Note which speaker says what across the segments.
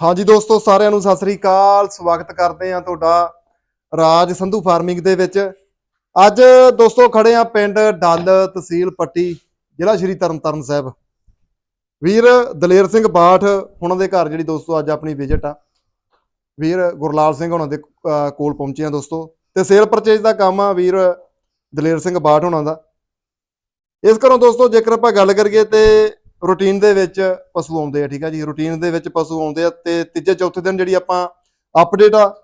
Speaker 1: ਹਾਂਜੀ ਦੋਸਤੋ, ਸਾਰਿਆਂ ਨੂੰ ਸਤਿ ਸ੍ਰੀ ਅਕਾਲ। ਸਵਾਗਤ ਕਰਦੇ ਆ ਤੁਹਾਡਾ ਰਾਜ ਸੰਧੂ ਫਾਰਮਿੰਗ ਦੇ ਵਿੱਚ। ਅੱਜ ਦੋਸਤੋ, ਖੜੇ ਆ ਪਿੰਡ ਡੱਲ ਤਹਿਸੀਲ ਪੱਟੀ, ਜ਼ਿਲ੍ਹਾ ਸ਼੍ਰੀ ਤਰਨਤਾਰਨ ਸਾਹਿਬ। ਵੀਰ ਦਲੇਰ ਸਿੰਘ ਬਾਠ, ਉਹਨਾਂ ਦੇ ਘਰ ਜਿਹੜੀ ਦੋਸਤੋ ਅੱਜ ਆਪਣੀ ਵਿਜ਼ਿਟ ਆ। ਵੀਰ ਗੁਰਲਾਲ ਸਿੰਘ ਉਹਨਾਂ ਦੇ ਕੋਲ ਪਹੁੰਚੇ ਆ ਦੋਸਤੋ। ਤੇ ਸੇਲ ਪਰਚੇਜ ਦਾ ਕੰਮ ਆ ਵੀਰ ਦਲੇਰ ਸਿੰਘ ਬਾਠ ਉਹਨਾਂ ਦਾ। ਇਸ ਘਰੋਂ ਦੋਸਤੋ, ਜੇਕਰ ਆਪਾਂ ਗੱਲ ਕਰੀਏ ਤੇ ਰੂਟੀਨ ਦੇ ਵਿੱਚ ਪਸ਼ੂ ਆਉਂਦੇ ਆ, ਠੀਕ ਆ ਜੀ? ਰੂਟੀਨ ਦੇ ਵਿੱਚ ਪਸ਼ੂ ਆਉਂਦੇ ਆ ਤੇ ਤੀਜੇ, ਚੌਥੇ ਦਿਨ ਜਿਹੜੀ ਆਪਾਂ ਅਪਡੇਟ ਆ,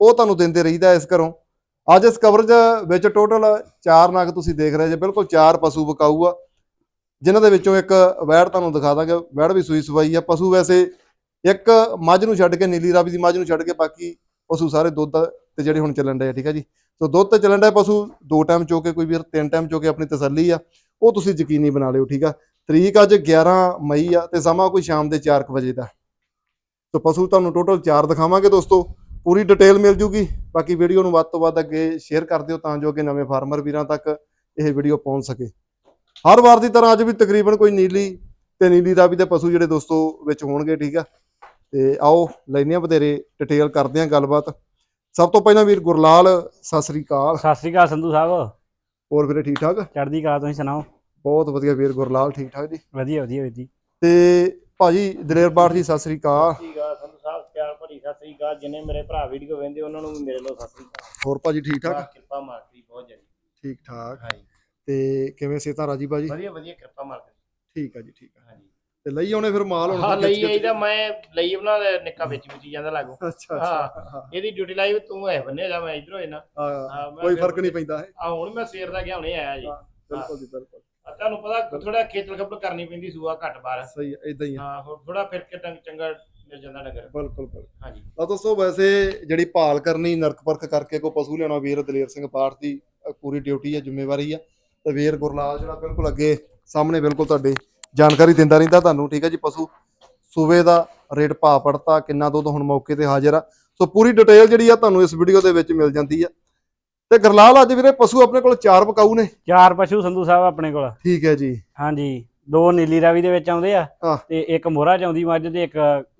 Speaker 1: ਉਹ ਤੁਹਾਨੂੰ ਦਿੰਦੇ ਰਹੀਦਾ ਇਸ ਘਰੋਂ। ਅੱਜ ਇਸ ਕਵਰੇਜ ਵਿੱਚ ਟੋਟਲ 4 ਨਗ ਤੁਸੀਂ ਦੇਖ ਰਹੇ ਜੇ, ਬਿਲਕੁਲ 4 ਪਸ਼ੂ ਬਕਾਊ ਆ ਜਿਨ੍ਹਾਂ ਦੇ ਵਿੱਚੋਂ ਇੱਕ ਵੈੜ ਤੁਹਾਨੂੰ ਦਿਖਾ ਦਾਂਗੇ, ਵੈੜ ਵੀ ਸੂਈ ਸਵਾਈ ਆ। ਪਸ਼ੂ ਵੈਸੇ ਇੱਕ ਮੱਝ ਨੂੰ ਛੱਡ ਕੇ, ਨੀਲੀ ਰਾਵੀ ਦੀ ਮੱਝ ਨੂੰ ਛੱਡ ਕੇ ਬਾਕੀ ਪਸ਼ੂ ਸਾਰੇ ਦੁੱਧ ਤੇ ਜਿਹੜੇ ਹੁਣ ਚੱਲਣ ਡਏ ਠੀਕ ਆ ਜੀ? ਸੋ ਦੁੱਧ ਤੇ ਚੱਲਣ ਡਏ ਪਸ਼ੂ, ਦੋ ਟਾਈਮ ਚੋ ਕੇ ਕੋਈ ਵੀਰ ਤਿੰਨ ਟਾਈਮ ਚੋ ਕੇ ਆਪਣੀ ਤਸੱਲੀ ਆ, ਉਹ ਤੁਸੀਂ ਯਕੀਨੀ ਬਣਾ ਲਿਓ, ਠੀਕ ਆ? ਤਰੀਕ ਅੱਜ 11 ਮਈ ਆ ਤੇ ਸਮਾਂ ਕੋਈ ਸ਼ਾਮ ਦੇ 4 ਵਜੇ ਦਾ। ਸੋ ਪਸ਼ੂ ਤੁਹਾਨੂੰ ਟੋਟਲ 4 ਦਿਖਾਵਾਂਗੇ ਦੋਸਤੋ। ਪੂਰੀ ਡਿਟੇਲ ਮਿਲ ਜੂਗੀ। ਬਾਕੀ ਵੀਡੀਓ ਨੂੰ ਵੱਧ ਤੋਂ ਵੱਧ ਅੱਗੇ ਸ਼ੇਅਰ ਕਰ ਦਿਓ ਤਾਂ ਜੋ ਕਿ ਨਵੇਂ ਫਾਰਮਰ ਵੀਰਾਂ ਤੱਕ ਇਹ ਵੀਡੀਓ ਪਹੁੰਚ ਸਕੇ। ਹਰ ਵਾਰ ਦੀ ਤਰ੍ਹਾਂ ਅੱਜ ਵੀ ਤਕਰੀਬਨ ਕੋਈ ਨੀਲੀ ਤੇ ਨੀਲੀ ਰਾਵੀ ਦੇ ਪਸ਼ੂ ਜਿਹੜੇ ਦੋਸਤੋ ਵਿੱਚ ਹੋਣਗੇ ਠੀਕ ਆ? ਤੇ ਆਓ ਲੈਨੇ ਆ ਵਧੇਰੇ ਡਿਟੇਲ ਕਰਦੇ ਆ ਗੱਲਬਾਤ। ਸਭ ਤੋਂ ਪਹਿਲਾਂ ਵੀਰ ਗੁਰਲਾਲ ਸਤਿ ਸ੍ਰੀ ਅਕਾਲ।
Speaker 2: ਸਤਿ ਸ੍ਰੀ ਅਕਾਲ ਸੰਧੂ ਸਾਹਿਬ।
Speaker 1: ਹੋਰ ਵੀਰੇ ਠੀਕ ਠਾਕ?
Speaker 2: ਚੜ੍ਹਦੀ ਕਲਾ ਤੁਸੀਂ ਸੁਣਾਓ?
Speaker 1: ਬਹੁਤ ਵਧੀਆ ਵੀਰ ਗੁਰਲਾਲ ਠੀਕ ਠਾਕ ਜੀ?
Speaker 2: ਵਧੀਆ ਵਧੀਆ ਵੀਰ ਜੀ।
Speaker 1: ਤੇ ਭਾਜੀ ਦਲੇਰ ਬਾਠ ਜੀ ਸਤਿ ਸ੍ਰੀ ਅਕਾਲ।
Speaker 3: ਸਤਿ ਸ਼੍ਰੀ ਅਕਾਲ ਸੰਧੂ ਸਾਹਿਬ ਪਿਆਰ ਭਰੀ ਸਤਿ ਸ਼੍ਰੀ ਅਕਾਲ। ਜਿੰਨੇ ਮੇਰੇ ਭਰਾ ਵੀਡੀਓ ਵੇਖਦੇ ਉਹਨਾਂ ਨੂੰ ਵੀ ਮੇਰੇ ਵੱਲੋਂ ਸਤਿ ਸ਼੍ਰੀ ਅਕਾਲ।
Speaker 1: ਹੋਰ ਭਾਜੀ ਠੀਕ ਠਾਕ?
Speaker 3: ਕਿਰਪਾ ਮਾਰਦੀ ਬਹੁਤ ਜਰੀ
Speaker 1: ਠੀਕ ਠਾਕ।
Speaker 3: ਹਾਂਜੀ।
Speaker 1: ਤੇ ਕਿਵੇਂ ਸੇਤਾ ਰਾਜੀ ਭਾਜੀ?
Speaker 3: ਵਧੀਆ ਵਧੀਆ ਕਿਰਪਾ ਮਾਰਦੀ
Speaker 1: ਠੀਕ ਆ ਜੀ ਠੀਕ ਆ।
Speaker 3: ਹਾਂਜੀ।
Speaker 1: ਤੇ ਲਈ ਆਉਣੇ ਫਿਰ ਮਾਲ ਹੁਣ
Speaker 3: ਹਾਂ ਲਈ ਆਈਦਾ ਮੈਂ ਲਈ ਬਣਾ ਨਿੱਕਾ ਵਿੱਚ ਵਿੱਚ ਜਾਂਦਾ ਲਾਗੋ।
Speaker 1: ਅੱਛਾ ਅੱਛਾ। ਹਾਂ,
Speaker 3: ਇਹਦੀ ਡਿਊਟੀ ਲਾਈ ਤੂੰ ਐ ਬੰਨੇ ਜਾ ਮੈਂ ਇਧਰੋਂ ਨਾ
Speaker 1: ਹਾਂ,
Speaker 3: ਹਾਂ, ਮੈਂ
Speaker 1: ਕੋਈ
Speaker 3: ਫਿਰ-
Speaker 1: ਫ਼ਰਕ ਨਹੀਂ ਪੈਂਦਾ ਹੈ
Speaker 3: ਆ ਹੁਣ ਮੈਂ ਸਵੇਰ ਦਾ ਗਿਆ ਹੁਣੇ ਆਇਆ ਜੀ।
Speaker 1: ਬਿਲਕੁਲ ਜੀ ਬਿਲਕੁਲ।
Speaker 3: ਆ ਤੁਹਾਨੂੰ ਪਤਾ ਥੋੜਾ ਖੇਤਲ ਖਪਲ ਕਰਨੀ ਪੈਂਦੀ ਸੂਆ ਘੱਟ ਬਾਰ
Speaker 1: ਸਹੀ ਇਦਾਂ ਹੀ
Speaker 3: ਹਾਂ। ਹੋਰ ਥੋੜਾ ਫਿਰ ਕੇ ਟੰਗ ਚੰਗਾ ਮਿਲ ਜਾਂਦਾ ਨਗਰ
Speaker 1: ਬਿਲਕੁਲ ਬਿਲਕੁਲ।
Speaker 3: ਹਾਂਜੀ।
Speaker 1: ਤਾਂ ਦੋਸਤੋ ਵੈਸੇ ਜਿਹੜੀ ਭਾਲ ਕਰਨੀ ਨਰਕ ਪਰਖ ਕਰਕੇ ਕੋ ਪਸ਼ੂ ਲਿਆਉਣਾ ਵੀਰ ਦਲੇਰ ਸਿੰਘ ਪਾਠ ਦੀ ਅ, ਪੂਰੀ ਡਿਊਟੀ ਹੈ ਜ਼ਿੰਮੇਵਾਰੀ ਆ ਤੇ ਵੀਰ ਗੁਰਲਾਲ ਜਿਹੜਾ ਬਿਲਕੁਲ ਅੱਗੇ ਸਾਹਮਣੇ ਬਿਲਕੁਲ ਤੁਹਾਡੇ ਜਾਣਕਾਰੀ ਦਿੰਦਾ ਰਹਿੰਦਾ ਤੁਹਾਨੂੰ ਠੀਕ ਹੈ ਜੀ? ਪਸ਼ੂ ਸੂਵੇ ਦਾ ਰੇਟ ਭਾਅ ਪੜਤਾ ਕਿੰਨਾ ਦੁੱਧ ਹੁਣ ਮੌਕੇ ਤੇ ਹਾਜ਼ਰ ਆ। ਸੋ ਪੂਰੀ ਡਿਟੇਲ ਜਿਹੜੀ ਆ ਤੁਹਾਨੂੰ ਇਸ ਵੀਡੀਓ ਦੇ ਵਿੱਚ ਮਿਲ ਜਾਂਦੀ ਆ। ਤੇ ਗੁਰਲਾਲ ਅੱਜ ਵੀਰੇ ਪਸ਼ੂ ਆਪਣੇ ਕੋਲ ਚਾਰ ਬਕਾਊ ਨੇ।
Speaker 2: ਚਾਰ ਪਸ਼ੂ ਸੰਧੂ ਸਾਹਿਬ ਆਪਣੇ ਕੋਲ।
Speaker 1: ਠੀਕ ਹੈ ਜੀ।
Speaker 2: ਹਾਂਜੀ ਦੋ ਨੀਲੀ ਰਾਵੀ ਦੇ ਵਿੱਚ ਆਉਂਦੇ ਆ
Speaker 1: ਹਾਂ।
Speaker 2: ਤੇ ਇੱਕ ਮੋਹਰਾ ਚ ਆਉਂਦੀ ਮੱਝ ਤੇ ਇੱਕ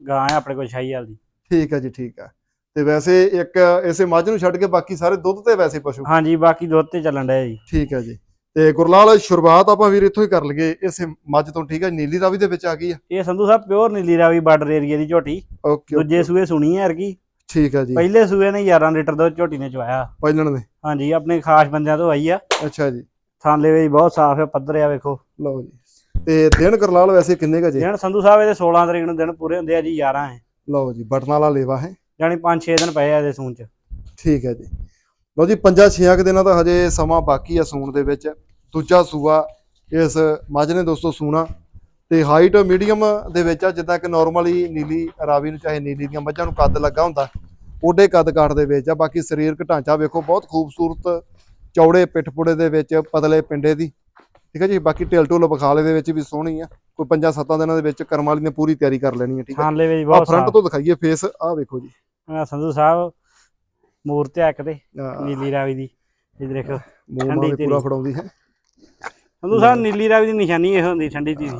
Speaker 2: ਗਾਂ ਆ ਆਪਣੇ ਕੋਲ ਸ਼ਾਹੀ ਵਾਲ ਦੀ।
Speaker 1: ਠੀਕ ਹੈ ਜੀ ਠੀਕ ਹੈ। ਤੇ ਵੈਸੇ ਇੱਕ ਇਸੇ ਮੱਝ ਨੂੰ ਛੱਡ ਕੇ ਬਾਕੀ ਸਾਰੇ ਦੁੱਧ ਤੇ ਵੈਸੇ ਪਸ਼ੂ।
Speaker 2: ਹਾਂਜੀ ਬਾਕੀ ਦੁੱਧ ਤੇ ਚੱਲਣ ਡਿਆ ਜੀ।
Speaker 1: ਠੀਕ ਹੈ ਜੀ। ਤੇ ਗੁਰਲਾਲ ਸ਼ੁਰੂਆਤ ਆਪਾਂ ਵੀਰ ਇੱਥੋਂ ਹੀ ਕਰ ਲਈਏ। ਇਸੇ ਮੱਝ ਤੋਂ ਠੀਕ ਹੈ ਨੀਲੀ ਰਾਵੀ ਦੇ ਵਿੱਚ ਆ ਗਈ ਆ।
Speaker 2: ਇਹ Sandhu Sahib pure Nili Ravi border area ਦੀ ਝੋਟੀ।
Speaker 1: ਓਕੇ
Speaker 2: ਦੂਜੇ ਸੂਏ ਸੁਣੀ ਹੈ ਅਰਗੀ
Speaker 1: ਠੀਕ ਹੈ ਜੀ।
Speaker 2: ਪਹਿਲੇ ਸੂਏ ਨੇ 11 ਲੀਟਰ ਦੁੱਧ ਝੋਟੀ ਨੇ ਚਵਾਇਆ
Speaker 1: ਪਹਿਲਣ ਦੇ।
Speaker 2: ਹਾਂਜੀ ਆਪਣੇ ਖਾਸ ਬੰਦਿਆਂ ਤੋਂ ਆਈ ਆ।
Speaker 1: ਅੱਛਾ ਜੀ।
Speaker 2: ਥਾਂਲੇ ਵੀ ਬਹੁਤ ਸਾਫ਼ ਹੈ ਪੱਧਰ ਆ ਵੇਖੋ।
Speaker 1: ਲਓ ਜੀ। ਤੇ ਦਿਨ ਗੁਰਲਾਲ ਵੈਸੇ ਕਿੰਨੇ ਕ ਜੀ
Speaker 2: ਦਿਨ ਸੰਧੂ ਸਾਹਿਬ ਇਹਦੇ 16 ਤਰੀਕ ਨੂੰ ਦਿਨ ਪੂਰੇ ਹੁੰਦੇ ਆ ਜੀ 11 ਹੈ
Speaker 1: ਲਓ ਜੀ ਬਟਨ ਵਾਲਾ ਲੇਵਾ ਹੈ।
Speaker 2: ਯਾਨੀ 5-6 ਦਿਨ ਪਏ ਆ ਇਹਦੇ ਸੂਣ ਚ।
Speaker 1: ਠੀਕ ਹੈ ਜੀ। ਲਓ ਜੀ ਪੰਜਾਂ ਛੇਆਂ ਕੁ ਦਿਨਾਂ ਦਾ ਹਜੇ ਸਮਾਂ ਬਾਕੀ ਆ ਸੂਣ ਦੇ ਵਿੱਚ। ਦੂਜਾ ਸੂਆ ਇਸ ਮੱਝ ਨੇ ਦੋਸਤੋ ਸੂਣਾ। ਤੇ ਹਾਈਟ ਮੀਡੀਅਮ ਦੇ ਵਿੱਚ ਆ ਜਿੱਦਾਂ ਕਿ ਨਾਰਮਲੀ ਨੀਲੀ ਰਾਵੀ ਨੂੰ ਚਾਹੇ ਨੀਲੀ ਦੀਆਂ ਮੱਝਾਂ ਨੂੰ ਕੱਦ ਲੱਗਾ ਹੁੰਦਾ। ਓਡੇ ਕੱਦ ਕਾਠ ਦੇ ਵਿੱਚ ਆ ਬਾਕੀ ਸਰੀਰਕ ਢਾਂਚਾ ਵੇਖੋ ਬਹੁਤ ਖੂਬਸੂਰਤ ਚੌੜੇ ਪਿੱਠਪੁੜੇ ਦੇ ਵਿੱਚ ਪਤਲੇ ਪਿੰਡੇ ਦੀ ਠੀਕ ਹੈ ਜੀ? ਬਾਕੀ ਢਿਲ ਢੁਲ ਬਖਾਲੇ ਦੇ ਵਿੱਚ ਵੀ ਸੋਹਣੀ ਆ। ਕੋਈ ਪੰਜਾਂ ਸੱਤਾਂ ਦਿਨਾਂ ਦੇ ਵਿੱਚ ਕਰਮ ਵਾਲੀ ਨੇ ਪੂਰੀ ਤਿਆਰੀ ਕਰ ਲੈਣੀ ਹੈ ਠੀਕ ਹੈ?
Speaker 2: ਵੀ ਬਹੁਤ
Speaker 1: ਫਰੰਟ ਤੋਂ ਦਿਖਾਈਏ ਫੇਸ ਆ ਵੇਖੋ ਜੀ।
Speaker 2: ਆ ਸੰਧੂ ਸਾਹਿਬ ਮੂਰਤ ਆ ਇੱਕ ਤੇ
Speaker 1: ਆਹ,
Speaker 2: ਨੀਲੀ ਰਾਵੀ ਦੀ। ਇਹ ਦੇਖੋ ਠੰਡੀ
Speaker 1: ਵੀ ਪੂਰਾ। ਫੜਾਉਂਦੀ ਹੈ।
Speaker 2: ਸੰਧੂ ਸਾਹਿਬ ਨੀਲੀ ਰਾਵੀ ਦੀ ਨਿਸ਼ਾਨੀ ਇਹ ਹੁੰਦੀ ਠੰਡੀ ਦੀ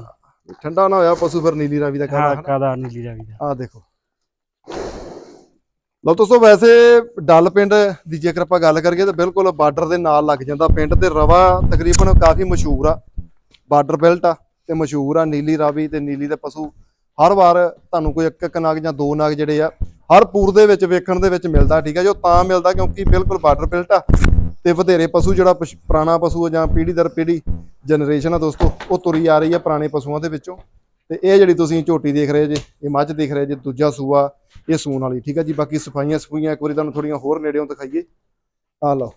Speaker 1: ਠੰਡਾ ਨਾ ਹੋਇਆ ਪਸ਼ੂ ਫਿਰ ਨੀਲੀ ਰਾਵੀ ਦਾ
Speaker 2: ਹਾਂ
Speaker 1: ਖਾਣਾ
Speaker 2: ਕਾਦਾ ਨੀਲੀ ਰਾਵੀ ਦਾ?
Speaker 1: ਆ ਦੇਖੋ। ਲਓ ਦੋਸਤੋ, ਵੈਸੇ ਡੱਲ ਪਿੰਡ ਦੀ ਜੇਕਰ ਆਪਾਂ ਗੱਲ ਕਰੀਏ ਤਾਂ ਬਿਲਕੁਲ ਬਾਰਡਰ ਦੇ ਨਾਲ ਲੱਗ ਜਾਂਦਾ। ਪਿੰਡ ਤੇ ਰਵਾ ਤਕਰੀਬਨ ਕਾਫੀ ਮਸ਼ਹੂਰ ਆ। ਬਾਰਡਰ ਬੈਲਟ ਆ ਤੇ ਮਸ਼ਹੂਰ ਆ ਨੀਲੀ ਰਾਵੀ ਤੇ ਨੀਲੀ ਦੇ ਪਸ਼ੂ। ਹਰ ਵਾਰ ਤੁਹਾਨੂੰ ਕੋਈ ਇੱਕ ਇੱਕ ਨਾਗ ਜਾਂ ਦੋ ਨਾਗ ਜਿਹੜੇ ਆ, ਹਰ ਪੂਰ ਦੇ ਵਿੱਚ ਵੇਖਣ ਦੇ ਵਿੱਚ ਮਿਲਦਾ, ਠੀਕ ਹੈ ਜੋ? ਤਾਂ ਮਿਲਦਾ ਕਿਉਂਕਿ ਬਿਲਕੁਲ ਬਾਰਡਰ ਬੈਲਟ ਆ ਤੇ ਵਧੇਰੇ ਪਸ਼ੂ ਜਿਹੜਾ ਪਸ਼- ਪੁਰਾਣਾ ਪਸ਼ੂ ਆ ਜਾਂ ਪੀੜ੍ਹੀ ਦਰ ਪੀੜ੍ਹੀ ਜਨਰੇਸ਼ਨ ਆ ਦੋਸਤੋ, ਉਹ ਤੁਰੀ ਆ ਰਹੀ ਆ ਪੁਰਾਣੇ ਪਸ਼ੂਆਂ ਦੇ ਵਿੱਚੋਂ। ਤੇ ਇਹ ਜਿਹੜੀ ਤੁਸੀਂ ਝੋਟੀ ਦੇਖ ਰਹੇ ਜੇ ਇਹ ਮੱਝ ਦੇਖ ਰਹੇ ਜੇ ਦੂਜਾ ਸੂਆ ਇਹ ਸੂਣ ਵਾਲੀ ਠੀਕ ਹੈ ਜੀ? ਬਾਕੀ ਸਫਾਈਆਂ ਸਫੂਈਆਂ ਇੱਕ ਵਾਰੀ ਤੁਹਾਨੂੰ ਥੋੜੀਆਂ ਹੋਰ ਨੇੜਿਓਂ ਦਿਖਾਈਏ। ਆ ਲਓ।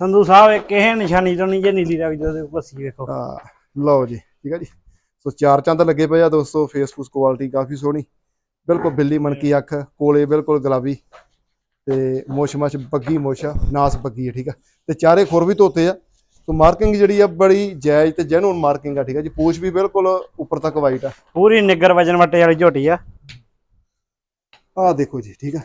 Speaker 2: ਸੰਧੂ ਸਾਹਿਬ ਇੱਕ ਇਹ ਨਿਸ਼ਾਨੀ ਤੋਂ ਨਹੀਂ ਜੇ ਨੀਲੀ ਰਾਵੀ ਦੇ ਪੱਸੀ ਵੇਖੋ।
Speaker 1: ਆ ਲਓ ਜੀ ਠੀਕ ਹੈ ਜੀ? ਸੋ ਚਾਰ ਚੰਦ ਲੱਗੇ ਪਏ ਆ ਦੋਸਤੋ ਫੇਸਬੁੱਕ ਕੁਆਲਿਟੀ ਕਾਫੀ ਸੋਹਣੀ ਬਿਲਕੁਲ ਬਿੱਲੀ ਮਣਕੀ ਅੱਖ ਕੋਲੇ ਬਿਲਕੁਲ ਗੁਲਾਬੀ ਤੇ ਮੁੱਛ ਮੱਛ ਬੱਗੀ ਮੁੱਛ ਆ ਨਾਸ ਬੱਗੀ ਹੈ ਠੀਕ ਆ? ਤੇ ਚਾਰੇ ਖੁਰ ਵੀ ਧੋਤੇ ਆ। ਸੋ ਮਾਰਕਿੰਗ ਜਿਹੜੀ ਆ ਬੜੀ ਜਾਇਜ਼ ਤੇ ਜੈਨੂਨ ਮਾਰਕਿੰਗ ਆ ਠੀਕ ਆ ਜੀ? ਪੂਛ ਵੀ ਬਿਲਕੁਲ ਉੱਪਰ ਤੱਕ ਵਾਈਟ ਆ।
Speaker 2: ਪੂਰੀ ਨਿੱਗਰ ਵਜਨ ਵੱਟੇ ਵਾਲੀ ਝੋਟੀ ਆ।
Speaker 1: ਆ ਦੇਖੋ ਜੀ ਠੀਕ ਆ?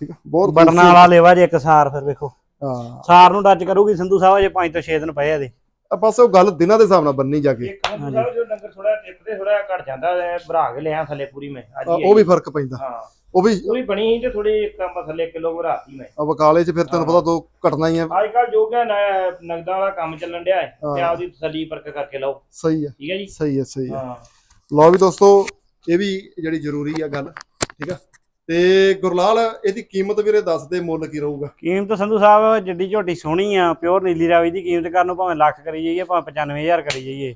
Speaker 1: ਠੀਕ ਆ? ਬਹੁਤ
Speaker 2: ਬਟਨਾਂ ਵਾਲਾ ਲੇਵਾ ਜੇ ਇੱਕ ਸਾਰ ਫਿਰ ਵੇਖੋ।
Speaker 1: ਹਾਂ।
Speaker 2: ਸਾਰ ਨੂੰ ਟੱਚ ਕਰੂਗੀ ਸੰਧੂ ਸਾਹਿਬ ਜੇ 5 ਤੋਂ 6 ਦਿਨ ਪਏ ਆ ਦੇ
Speaker 1: ਆ ਬਸ ਉਹ ਗੱਲ ਦਿਨਾਂ ਦੇ ਹਿਸਾਬ ਨਾਲ ਬੰਨੀ ਜਾ ਕੇ।
Speaker 3: ਜੋ ਡੰਗਰ ਥੋੜਾ ਟਿਪ ਤੇ ਥੋੜਾ ਘਟ ਜਾਂਦਾ ਭਰਾ ਕੇ ਲਿਆ ਥੱਲੇ ਪੂਰੀ ਮੈਂ।
Speaker 1: ਉਹ ਵੀ। ਫ਼ਰਕ ਪੈਂਦਾ।
Speaker 3: ਹਾਂ।
Speaker 1: ਉਹ ਵੀ
Speaker 3: ਪੂਰੀ ਬਣੀ ਸੀ ਤੇ ਥੋੜੀ ਇੱਕ ਅੰਬ ਥੱਲੇ ਕਿਲੋ ਘਰਾਤੀ ਮੈਂ।
Speaker 1: ਆ ਵਕਾਲੇ 'ਚ ਫਿਰ ਤੈਨੂੰ ਪਤਾ ਦੋ ਘਟਣਾ ਹੀ ਆ।
Speaker 3: ਅੱਜ ਕੱਲ ਜੋ ਕਿ ਨ- ਨਗਦਾਂ ਵਾਲਾ ਕੰਮ ਚੱਲਣ ਡਿਆ ਹੈ ਤੇ। ਆਪਦੀ ਤਸੱਲੀ ਪਰਖ ਕਰਕੇ ਲਓ।
Speaker 1: ਸਹੀ ਆ।
Speaker 3: ਠੀਕ ਹੈ ਜੀ?
Speaker 1: ਸਹੀ ਆ ਸਹੀ ਆ।
Speaker 3: ਹਾਂ।
Speaker 1: ਲਓ ਵੀ ਦੋਸਤੋ ਇਹ ਵੀ ਜਿਹੜੀ ਜ਼ਰੂਰੀ ਆ ਗੱਲ ਠੀਕ ਆ? ਤੇ ਗੁਰਲਾਲ ਇਹਦੀ ਕੀਮਤ ਵੀਰੇ ਦੱਸ ਦੇ ਮੁੱਲ ਕੀ ਰਹੂਗਾ?
Speaker 2: ਕੀਮਤ ਸੰਧੂ ਸਾਹਿਬ ਜਿੱਡੀ ਝੋਟੀ ਸੋਹਣੀ ਆ ਪਿਓਰ ਨੀਲੀ ਰਾਵੀ ਦੀ ਕੀਮਤ ਕਰਨ ਨੂੰ ਭਾਵੇਂ ਲੱਖ ਕਰੀ ਜਾਈਏ ਭਾਵੇਂ 95000 ਕਰੀ ਜਾਈਏ।